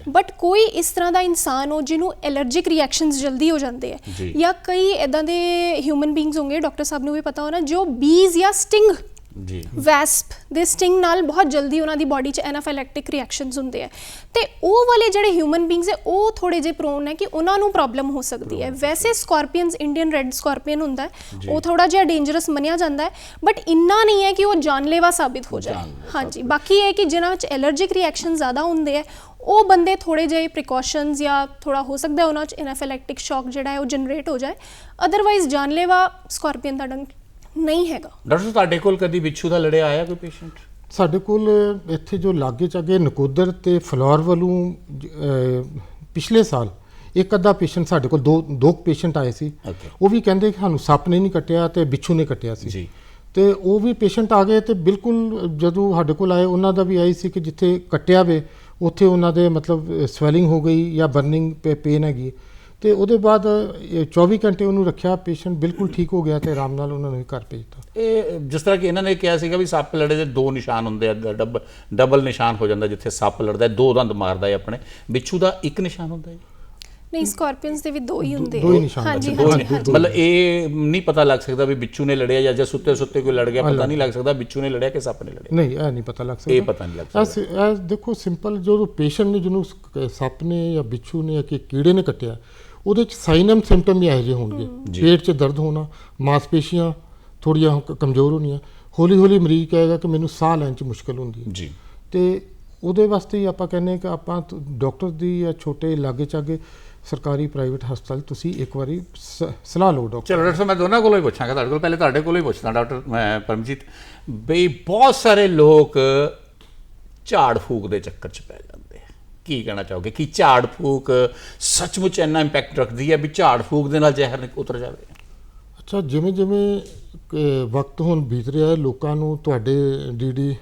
C: ਬਟ ਕੋਈ ਇਸ ਤਰ੍ਹਾਂ ਦਾ ਇਨਸਾਨ ਹੋ ਜਿਹਨੂੰ ਐਲਰਜਿਕ ਰਿਐਕਸ਼ਨਸ ਜਲਦੀ ਹੋ ਜਾਂਦੇ ਆ
A: ਜੀ।
C: ਜਾਂ ਕਈ ਇਦਾਂ ਦੇ ਹਿਊਮਨ ਬੀਇੰਗਸ ਹੋਣਗੇ ਡਾਕਟਰ ਸਾਹਿਬ ਨੂੰ ਵੀ ਪਤਾ ਹੋਣਾ ਜੋ ਬੀਜ਼ ਜਾਂ ਸਟਿੰਗ
A: ਜੀ।
C: ਵੈਸਪ ਦੇ ਸਟਿੰਗ ਨਾਲ ਬਹੁਤ ਜਲਦੀ ਉਹਨਾਂ ਦੀ ਬਾਡੀ 'ਚ ਐਨਾਫਾਈਲੈਕਟਿਕ ਰਿਐਕਸ਼ਨਸ ਹੁੰਦੇ ਆ। ਤੇ ਉਹ ਵਾਲੇ ਜਿਹੜੇ ਹਿਊਮਨ ਬੀਇੰਗਸ ਹੈ ਉਹ ਥੋੜੇ ਜਿਹੇ ਪ੍ਰੋਨ ਹੈ ਕਿ ਉਹਨਾਂ ਨੂੰ ਪ੍ਰੋਬਲਮ ਹੋ ਸਕਦੀ ਹੈ। ਵੈਸੇ ਸਕਾਰਪੀਅਨਸ ਇੰਡੀਅਨ ਰੈੱਡ ਸਕਾਰਪੀਅਨ ਹੁੰਦਾ ਉਹ ਥੋੜਾ ਜਿਹਾ ਡੇਂਜਰਸ ਮੰਨਿਆ ਜਾਂਦਾ ਹੈ ਬਟ ਇੰਨਾ ਨਹੀਂ ਹੈ ਕਿ ਉਹ ਜਾਨਲੇਵਾ ਸਾਬਿਤ ਹੋ ਜਾਏ। ਹਾਂਜੀ ਬਾਕੀ ਇਹ ਕਿ ਜਿਨ੍ਹਾਂ ਵਿੱਚ ਐਲਰਜਿਕ ਰਿਐਕਸ਼ਨ ਜ਼ਿਆਦਾ ਹੁੰਦੇ ਆ ਉਹ ਬੰਦੇ ਥੋੜੇ ਜਿਹੇ ਪ੍ਰੀਕਾਸ਼ਨਸ ਜਾਂ ਥੋੜਾ ਹੋ ਸਕਦਾ ਉਹਨਾਂ 'ਚ ਐਨਾਫਾਈਲੈਕਟਿਕ ਸ਼ੌਕ ਜਿਹੜਾ ਹੈ ਉਹ ਜਨਰੇਟ ਹੋ ਜਾਏ। ਅਦਰਵਾਈਜ਼ ਜਾਨਲੇਵਾ ਸਕਾਰਪੀਅਨ ਦਾ ਡੰਕ ਨਹੀਂ ਹੈਗਾ।
A: ਡਾਕਟਰ ਸਾਹਿਬ ਤੁਹਾਡੇ ਕੋਲ ਕਦੀ ਬਿੱਛੂ ਦਾ ਲੜਿਆ ਆਇਆ ਕੋਈ ਪੇਸ਼ੈਂਟ
B: ਸਾਡੇ ਕੋਲ ਇੱਥੇ ਜੋ ਲਾਗੇ ਚਾਗੇ ਨਕੋਦਰ ਤੇ ਫਲੋਰ ਵੱਲੋਂ ਪਿਛਲੇ ਸਾਲ ਇੱਕ ਅੱਧਾ ਪੇਸ਼ੈਂਟ ਸਾਡੇ ਕੋਲ ਦੋ ਦੋ ਪੇਸ਼ੈਂਟ ਆਏ ਸੀ. ਉਹ ਵੀ ਕਹਿੰਦੇ ਕਿ ਸਾਨੂੰ ਸੱਪ ਨੇ ਨਹੀਂ ਕੱਟਿਆ ਤੇ ਬਿੱਛੂ ਨੇ ਕੱਟਿਆ ਸੀ।
A: ਜੀ।
B: ਤੇ ਉਹ ਵੀ ਪੇਸ਼ੈਂਟ ਆ ਗਏ ਤੇ ਬਿਲਕੁਲ ਜਦੋਂ ਸਾਡੇ ਕੋਲ ਆਏ ਉਹਨਾਂ ਦਾ ਵੀ ਆਈ ਸੀ ਕਿ ਜਿੱਥੇ ਕੱਟਿਆ ਵੇ ਉੱਥੇ ਉਹਨਾਂ ਦੇ ਮਤਲਬ ਸਵੈਲਿੰਗ ਹੋ ਗਈ ਜਾਂ ਬਰਨਿੰਗ ਪੇਨ ਹੈਗੀ। ਤੇ ਉਹਦੇ ਬਾਅਦ ਇਹ 24 ਘੰਟੇ ਉਹਨੂੰ ਰੱਖਿਆ ਪੇਸ਼ੈਂਟ ਬਿਲਕੁਲ ਠੀਕ ਹੋ ਗਿਆ ਤੇ ਆਰਾਮ ਨਾਲ ਉਹਨਾਂ ਨੂੰ ਘਰ ਭੇਜਤਾ।
A: ਇਹ ਜਿਸ ਤਰ੍ਹਾਂ ਕਿ ਇਹਨਾਂ ਨੇ ਕਿਹਾ ਸੀਗਾ ਵੀ ਸੱਪ ਲੜੇ ਦੇ ਦੋ ਨਿਸ਼ਾਨ ਹੁੰਦੇ ਆ ਡਬਲ ਡਬਲ ਨਿਸ਼ਾਨ ਹੋ ਜਾਂਦਾ ਜਿੱਥੇ ਸੱਪ ਲੜਦਾ ਹੈ, ਦੋ ਦੰਦ ਮਾਰਦਾ ਹੈ ਆਪਣੇ। ਬਿੱਛੂ ਦਾ ਇੱਕ ਨਿਸ਼ਾਨ ਹੁੰਦਾ ਹੈ
C: ਨਹੀਂ ਸਕਾਰਪੀਅਨਸ ਦੇ ਵੀ ਦੋ ਹੀ ਹੁੰਦੇ
B: ਦੋ ਹੀ ਨਿਸ਼ਾਨ
C: ਹਾਂਜੀ
A: ਮਤਲਬ ਇਹ ਨਹੀਂ ਪਤਾ ਲੱਗ ਸਕਦਾ ਵੀ ਬਿੱਛੂ ਨੇ ਲੜਿਆ ਜਾਂ ਜੇ ਸੁੱਤੇ ਸੁੱਤੇ ਕੋਈ ਲੜ ਗਿਆ ਪਤਾ ਨਹੀਂ ਲੱਗ ਸਕਦਾ ਬਿੱਛੂ ਨੇ ਲੜਿਆ ਕਿ ਸੱਪ ਨੇ ਲੜਿਆ।
B: ਨਹੀਂ ਇਹ ਨਹੀਂ ਪਤਾ ਲੱਗ ਸਕਦਾ।
A: ਇਹ ਪਤਾ ਨਹੀਂ ਲੱਗ ਸਕਦਾ।
B: ਦੇਖੋ ਸਿੰਪਲ ਜਦੋਂ ਪੇਸ਼ੈਂਟ ਨੇ ਜਿਹਨੂੰ ਸੱਪ ਨੇ ਜਾਂ ਬਿੱਛੂ ਨੇ ਜਾਂ ਕਿ ਕੀੜੇ ਨੇ ਕੱਟਿਆ ਉਹਦੇ ਚ ਸਾਈਨ ਐਂਡ ਸਿੰਪਟਮ ਹੀ ਇਹੋ ਜਿਹੇ ਹੋਣਗੇ। ਪੇਟ 'ਚ ਦਰਦ ਹੋਣਾ ਮਾਸਪੇਸ਼ੀਆਂ ਥੋੜੀਆਂ ਕਮਜ਼ੋਰ ਹੋਣੀਆਂ ਹੌਲੀ ਹੌਲੀ ਮਰੀਜ਼ ਕਹੇਗਾ ਕਿ ਮੈਨੂੰ ਸਾਹ ਲੈਣ 'ਚ ਮੁਸ਼ਕਲ ਹੁੰਦੀ ਹੈ।
A: ਜੀ।
B: ਤੇ ਉਹਦੇ ਵਾਸਤੇ ਹੀ ਆਪਾਂ ਕਹਿੰਦੇ ਕਿ ਆਪਾਂ ਡਾਕਟਰ ਦੀ ਜਾਂ ਛੋਟੇ ਲਾਗੇ ਚਾਗੇ ਸਰਕਾਰੀ ਪ੍ਰਾਈਵੇਟ ਹਸਪਤਾਲ ਤੁਸੀਂ ਇੱਕ ਵਾਰੀ ਸਲਾਹ ਲਓ ਡਾਕਟਰ।
A: ਚਲੋ ਡਾਕਟਰ ਸਾਹਿਬ ਮੈਂ ਦੋਨਾਂ ਕੋਲੋਂ ਹੀ ਪੁੱਛਾਂਗਾ ਤੁਹਾਡੇ ਕੋਲ ਪਹਿਲੇ ਤੁਹਾਡੇ ਕੋਲੋਂ ਹੀ ਪੁੱਛਦਾ ਡਾਕਟਰ ਮੈਂ ਪਰਮਜੀਤ। ਬਈ ਬਹੁਤ ਸਾਰੇ ਲੋਕ ਝਾੜ ਫੂਕ ਦੇ ਚੱਕਰ 'ਚ ਪੈ ਜਾਂਦੇ। ਕੀ ਕਹਿਣਾ ਚਾਹੋਗੇ? ਕਿ ਝਾੜ ਫੂਕ ਸੱਚਮੁੱਚ ਇੰਨਾ ਇੰਪੈਕਟ ਰੱਖਦੀ ਹੈ ਵੀ ਝਾੜ ਫੂਕ ਦੇ ਨਾਲ ਜ਼ਹਿਰ ਨਿਕ- ਉਤਰ ਜਾਵੇ?
B: ਅੱਛਾ ਜਿਵੇਂ ਜਿਵੇਂ ਵਕਤ ਹੁਣ ਬੀਤ ਰਿਹਾ ਹੈ ਲੋਕਾਂ ਨੂੰ ਤੁਹਾਡੇ ਡੀਡੀ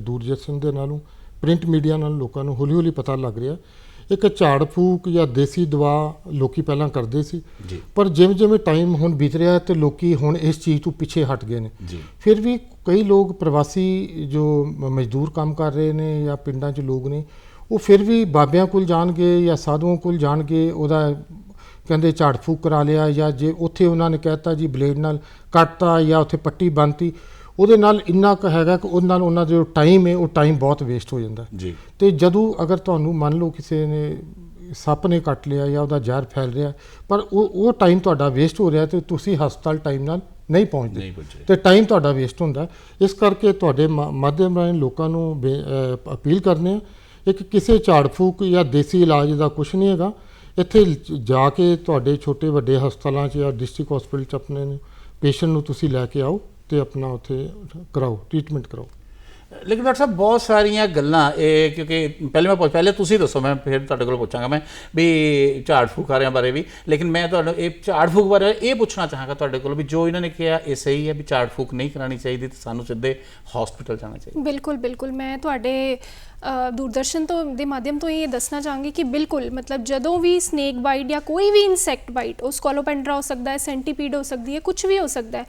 B: ਦੂਰਦਰਸ਼ਨ ਦੇ ਨਾਲੋਂ ਪ੍ਰਿੰਟ ਮੀਡੀਆ ਨਾਲ ਲੋਕਾਂ ਨੂੰ ਹੌਲੀ ਹੌਲੀ ਪਤਾ ਲੱਗ ਰਿਹਾ ਇੱਕ ਝਾੜ ਫੂਕ ਜਾਂ ਦੇਸੀ ਦਵਾ ਲੋਕੀ ਪਹਿਲਾਂ ਕਰਦੇ ਸੀ। ਪਰ ਜਿਵੇਂ ਜਿਵੇਂ ਟਾਈਮ ਹੁਣ ਬੀਤ ਰਿਹਾ ਹੈ ਤੇ ਲੋਕੀ ਹੁਣ ਇਸ ਚੀਜ਼ ਤੋਂ ਪਿੱਛੇ ਹਟ ਗਏ ਨੇ। ਫਿਰ ਵੀ ਕਈ ਲੋਕ ਪ੍ਰਵਾਸੀ ਜੋ ਮਜ਼ਦੂਰ ਕੰਮ ਕਰ ਰਹੇ ਨੇ ਜਾਂ ਪਿੰਡਾਂ 'ਚ ਲੋਕ ਨੇ ਉਹ ਫਿਰ ਵੀ ਬਾਬਿਆਂ ਕੋਲ ਜਾਣਗੇ ਜਾਂ ਸਾਧੂਆਂ ਕੋਲ ਜਾਣਗੇ ਉਹਦਾ ਕਹਿੰਦੇ ਝਾੜ ਫੂਕ ਕਰਾ ਲਿਆ ਜਾਂ ਜੇ ਉੱਥੇ ਉਹਨਾਂ ਨੇ ਕਹਿਤਾ ਜੀ ਬਲੇਡ ਨਾਲ ਕੱਟਤਾ ਜਾਂ ਉੱਥੇ ਪੱਟੀ ਬੰਨਤੀ ਉਹਦੇ ਨਾਲ ਇੰਨਾ ਕੁ ਹੈਗਾ ਕਿ ਉਹਦੇ ਨਾਲ ਉਹਨਾਂ ਦਾ ਜੋ ਟਾਈਮ ਹੈ ਉਹ ਟਾਈਮ ਬਹੁਤ ਵੇਸਟ ਹੋ ਜਾਂਦਾ।
A: ਜੀ।
B: ਤੇ ਜਦੋਂ ਅਗਰ ਤੁਹਾਨੂੰ ਮੰਨ ਲਓ ਕਿਸੇ ਨੇ ਸੱਪ ਨੇ ਕੱਟ ਲਿਆ ਜਾਂ ਉਹਦਾ ਜ਼ਹਿਰ ਫੈਲ ਰਿਹਾ ਪਰ ਉਹ ਉਹ ਟਾਈਮ ਤੁਹਾਡਾ ਵੇਸਟ ਹੋ ਰਿਹਾ ਤੇ ਤੁਸੀਂ ਹਸਪਤਾਲ ਟਾਈਮ ਨਾਲ ਨਹੀਂ ਪਹੁੰਚਦੇ। ਤੇ ਟਾਈਮ ਤੁਹਾਡਾ ਵੇਸਟ ਹੁੰਦਾ। ਇਸ ਕਰਕੇ ਤੁਹਾਡੇ ਮਾਧਿਅਮ ਰਾਹੀਂ ਲੋਕਾਂ ਨੂੰ ਅਪੀਲ ਕਰਨੇ ਆ ਇੱਕ ਕਿਸੇ ਝਾੜ ਫੂਕ ਜਾਂ ਦੇਸੀ ਇਲਾਜ ਦਾ ਕੁਝ ਨਹੀਂ ਹੈਗਾ। ਇੱਥੇ ਜਾ ਕੇ ਤੁਹਾਡੇ ਛੋਟੇ ਵੱਡੇ ਹਸਪਤਾਲਾਂ 'ਚ ਜਾਂ ਡਿਸਟ੍ਰਿਕਟ ਹਸਪੀਟਲ 'ਚ ਆਪਣੇ ਪੇਸ਼ੈਂਟ ਨੂੰ ਤੁਸੀਂ ਲੈ ਕੇ ਆਓ ਤੇ ਆਪਣਾ ਉੱਥੇ ਕਰਾਓ, ਟ੍ਰੀਟਮੈਂਟ ਕਰਾਓ।
A: ਲੇਕਿਨ ਡਾਕਟਰ ਸਾਹਿਬ, ਬਹੁਤ ਸਾਰੀਆਂ ਗੱਲਾਂ, ਇਹ ਕਿਉਂਕਿ ਪਹਿਲੇ ਮੈਂ ਪੁੱਛ, ਪਹਿਲੇ ਤੁਸੀਂ ਦੱਸੋ, ਮੈਂ ਫਿਰ ਤੁਹਾਡੇ ਕੋਲ ਪੁੱਛਾਂਗਾ ਮੈਂ ਵੀ ਝਾੜ ਫੂਕਾਰਿਆਂ ਬਾਰੇ ਵੀ। ਲੇਕਿਨ ਮੈਂ ਤੁਹਾਨੂੰ ਇਹ ਝਾੜ ਫੂਕ ਬਾਰੇ ਇਹ ਪੁੱਛਣਾ ਚਾਹਾਂਗਾ ਤੁਹਾਡੇ ਕੋਲ ਵੀ ਜੋ ਇਹਨਾਂ ਨੇ ਕਿਹਾ ਇਹ ਸਹੀ ਹੈ ਵੀ ਝਾੜ ਫੂਕ ਨਹੀਂ ਕਰਾਣੀ ਚਾਹੀਦੀ ਤੇ ਸਾਨੂੰ ਸਿੱਧੇ ਹਸਪੀਟਲ ਜਾਣਾ ਚਾਹੀਦਾ।
C: ਬਿਲਕੁਲ ਬਿਲਕੁਲ। ਮੈਂ ਤੁਹਾਡੇ ਦੂਰਦਰਸ਼ਨ ਤੋਂ, ਦੇ ਮਾਧਿਅਮ ਤੋਂ ਇਹ ਦੱਸਣਾ ਚਾਹਾਂਗੀ ਕਿ ਬਿਲਕੁਲ, ਮਤਲਬ ਜਦੋਂ ਵੀ ਸਨੇਕ ਬਾਈਟ ਜਾਂ ਕੋਈ ਵੀ ਇਨਸੈਕਟ ਬਾਈਟ ਉਹ ਸਕੋਲੋਪੈਂਡਰਾ ਹੋ ਸਕਦਾ ਹੈ ਸੈਂਟੀਪੀਡ ਹੋ ਸਕਦੀ ਹੈ ਕੁਝ ਵੀ ਹੋ ਸਕਦਾ ਹੈ।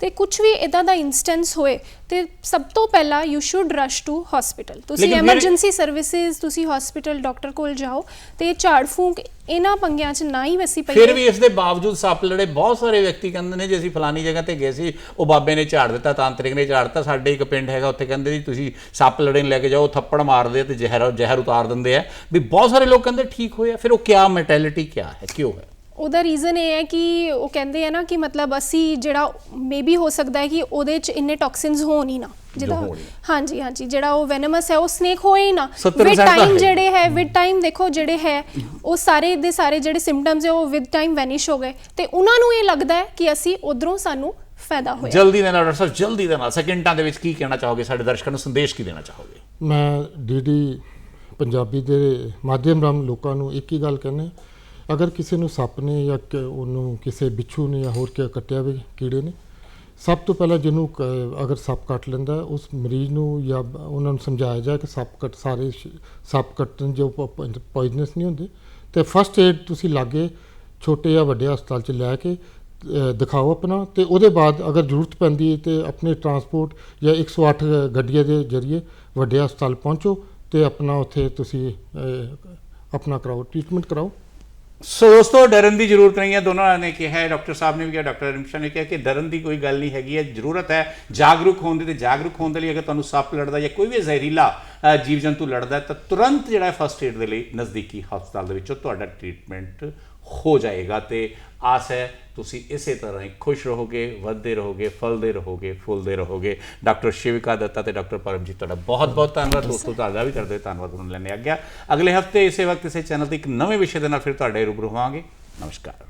C: ਤੇ ਕੁਝ ਵੀ ਇਦਾਂ ਦਾ ਇਨਸਟੈਂਸ ਹੋਏ ਤੇ ਸਭ ਤੋਂ ਪਹਿਲਾਂ you should rush to hospital ਤੁਸੀਂ ਐਮਰਜੈਂਸੀ ਸਰਵਿਸਿਜ਼ ਤੁਸੀਂ ਹਸਪੀਟਲ ਡਾਕਟਰ ਕੋਲ ਜਾਓ ਤੇ ਝਾੜ ਫੂਕ ਇਹਨਾਂ ਪੰਗਿਆਂ 'ਚ ਨਾ ਹੀ ਵਸੀ ਪਈ
A: ਫਿਰ ਵੀ ਇਸ ਦੇ ਬਾਵਜੂਦ ਸੱਪ ਲੜੇ ਬਹੁਤ ਸਾਰੇ ਵਿਅਕਤੀ ਕਹਿੰਦੇ ਨੇ ਜੇ ਅਸੀਂ ਫਲਾਨੀ ਜਗ੍ਹਾ ਤੇ ਗਏ ਸੀ ਉਹ ਬਾਬੇ ਨੇ ਝਾੜ ਦਿੱਤਾ ਤਾਂਤਰਿਕ ਨੇ ਝਾੜ ਦਿੱਤਾ ਸਾਡੇ ਇੱਕ ਪਿੰਡ ਹੈਗਾ ਉੱਥੇ ਕਹਿੰਦੇ ਜੀ ਤੁਸੀਂ ਸੱਪ ਲੜੇ ਨੂੰ ਲੈ ਕੇ ਜਾਓ ਥੱਪੜ ਮਾਰਦੇ ਤੇ ਜ਼ਹਿਰ ਜ਼ਹਿਰ ਉਤਾਰ ਦਿੰਦੇ ਆ। ਵੀ ਬਹੁਤ ਸਾਰੇ ਲੋਕ ਕਹਿੰਦੇ ਠੀਕ ਹੋਇਆ ਫਿਰ ਉਹ ਕਿਆ ਮੈਂਟੈਲਿਟੀ ਕਿਆ ਹੈ ਕਿਉਂ ਹੈ?
C: ਉਹਦਾ ਰੀਜ਼ਨ ਇਹ ਹੈ ਕਿ ਉਹ ਕਹਿੰਦੇ ਆ ਨਾ ਕਿ ਮਤਲਬ ਅਸੀਂ ਜਿਹੜਾ ਮੇਬੀ ਹੋ ਸਕਦਾ ਹੈ ਕਿ ਉਹਦੇ ਚ ਇੰਨੇ ਟੌਕਸਿਨਸ ਹੋਣ ਹੀ ਨਾ। ਜਿਹਦਾ। ਹਾਂਜੀ ਹਾਂਜੀ ਜਿਹੜਾ ਉਹ ਵੈਨਮਸ ਹੈ ਉਹ ਸਨੇਕ ਹੋਏ ਹੀ ਨਾ।
A: 70%
C: ਵਿਦ ਟਾਈਮ। ਜਿਹੜੇ ਹੈ ਵਿਦ ਟਾਈਮ ਦੇਖੋ ਜਿਹੜੇ ਹੈ ਉਹ ਸਾਰੇ ਦੇ ਸਾਰੇ ਜਿਹੜੇ ਸਿੰਪਟਮਸ ਹੈ ਉਹ ਵਿਦ ਟਾਈਮ ਵੈਨਿਸ਼ ਹੋ ਗਏ। ਤੇ ਉਹਨਾਂ ਨੂੰ ਇਹ ਲੱਗਦਾ ਹੈ ਕਿ ਅਸੀਂ ਉਧਰੋਂ ਸਾਨੂੰ ਫਾਇਦਾ ਹੋਇਆ।
A: ਜਲਦੀ ਦੇ ਨਾਲ ਡਾਕਟਰ ਸਾਹਿਬ ਜਲਦੀ ਦੇ ਨਾਲ ਸੈਕਿੰਡਾਂ ਦੇ ਵਿੱਚ ਕੀ ਕਹਿਣਾ ਚਾਹੋਗੇ? ਸਾਡੇ ਦਰਸ਼ਕਾਂ ਨੂੰ ਸੰਦੇਸ਼ ਕੀ ਦੇਣਾ ਚਾਹੋਗੇ?
B: ਮੈਂ ਡੀਡੀ ਪੰਜਾਬੀ ਦੇ ਮਾਧਿਅਮ ਰਾਹੀਂ ਲੋਕਾਂ ਨੂੰ ਇੱਕ ਹੀ ਗੱਲ ਕਹਿੰਦੇ ਅਗਰ ਕਿਸੇ ਨੂੰ ਸੱਪ ਨੇ ਜਾਂ ਉਹਨੂੰ ਕਿਸੇ ਬਿੱਛੂ ਨੇ ਜਾਂ ਹੋਰ ਕਿ ਕੱਟਿਆ ਵੀ ਕੀੜੇ ਨੇ, ਸਭ ਤੋਂ ਪਹਿਲਾਂ ਜਿਹਨੂੰ ਕ- ਅਗਰ ਸੱਪ ਕੱਟ ਲੈਂਦਾ, ਉਸ ਮਰੀਜ਼ ਨੂੰ ਜਾਂ ਉਹਨਾਂ ਨੂੰ ਸਮਝਾਇਆ ਜਾਏ ਕਿ ਸੱਪ ਕੱਟ, ਸਾਰੇ ਸੱਪ ਕੱਟਣ ਜੋ ਪੋਇਜ਼ਨਸ ਨਹੀਂ ਹੁੰਦੇ, ਤੇ ਫਸਟ ਏਡ ਤੁਸੀਂ ਲਾਗੇ ਛੋਟੇ ਜਾਂ ਵੱਡੇ ਹਸਪਤਾਲ 'ਚ ਲੈ ਕੇ ਦਿਖਾਓ ਆਪਣਾ, ਤੇ ਉਹਦੇ ਬਾਅਦ ਅਗਰ ਜ਼ਰੂਰਤ ਪੈਂਦੀ ਹੈ ਤੇ ਆਪਣੇ ਟਰਾਂਸਪੋਰਟ ਜਾਂ 108 ਗੱਡੀਆਂ ਦੇ ਜ਼ਰੀਏ ਵੱਡੇ ਹਸਪਤਾਲ ਪਹੁੰਚੋ ਤੇ ਆਪਣਾ ਉੱਥੇ ਤੁਸੀਂ ਆਪਣਾ ਕਰਾਓ ਟ੍ਰੀਟਮੈਂਟ ਕਰਾਓ।
A: ਸੋ ਦੋਸਤੋ ਡਰਨ ਦੀ ਜ਼ਰੂਰਤ ਨਹੀਂ ਹੈ ਦੋਨਾਂ ਨੇ ਕਿਹਾ ਹੈ ਡਾਕਟਰ ਸਾਹਿਬ ਨੇ ਵੀ ਕਿਹਾ ਡਾਕਟਰ ਰਿਮਸ਼ਾ ਨੇ ਕਿਹਾ ਕਿ ਡਰਨ ਦੀ ਕੋਈ ਗੱਲ ਨਹੀਂ ਹੈਗੀ ਹੈ ਜ਼ਰੂਰਤ ਹੈ ਜਾਗਰੂਕ ਹੋਣ ਦੀ ਤੇ ਜਾਗਰੂਕ ਹੋਣ ਦੇ ਲਈ ਅਗਰ ਤੁਹਾਨੂੰ ਸੱਪ ਲੜਦਾ ਜਾਂ ਕੋਈ ਵੀ ਜ਼ਹਿਰੀਲਾ ਜੀਵ ਜੰਤੂ ਲੜਦਾ ਤਾਂ ਤੁਰੰਤ ਜਿਹੜਾ ਫਸਟ ਏਡ ਦੇ ਲਈ ਨਜ਼ਦੀਕੀ ਹਸਪਤਾਲ ਦੇ ਵਿੱਚੋਂ ਤੁਹਾਡਾ ਟ੍ਰੀਟਮੈਂਟ ਹੋ ਜਾਏਗਾ ਤੇ ਆਸ ਹੈ ਤੁਸੀਂ ਇਸੇ ਤਰ੍ਹਾਂ ਹੀ ਖੁਸ਼ ਰਹੋਗੇ ਵੱਧਦੇ ਰਹੋਗੇ ਫਲਦੇ ਰਹੋਗੇ ਫੁੱਲਦੇ ਰਹੋਗੇ। ਡਾਕਟਰ ਸ਼ਿਵਿਕਾ ਦੱਤਾ ਤੇ ਡਾਕਟਰ ਪਰਮਜੀਤ ਤੁਹਾਡਾ ਬਹੁਤ ਬਹੁਤ ਧੰਨਵਾਦ। ਦੋਸਤੋ ਤੁਹਾਡਾ ਵੀ ਕਰਦੇ ਧੰਨਵਾਦ ਉਹਨਾਂ ਲੈਣੇ ਆ ਗਿਆ ਅਗਲੇ ਹਫ਼ਤੇ ਇਸੇ ਵਕਤ ਇਸੇ ਚੈਨਲ ਤੇ ਇੱਕ ਨਵੇਂ ਵਿਸ਼ੇ ਦੇ ਨਾਲ ਫਿਰ ਤੁਹਾਡੇ ਰੂਬਰੂ ਹੋਵਾਂਗੇ। ਨਮਸਕਾਰ।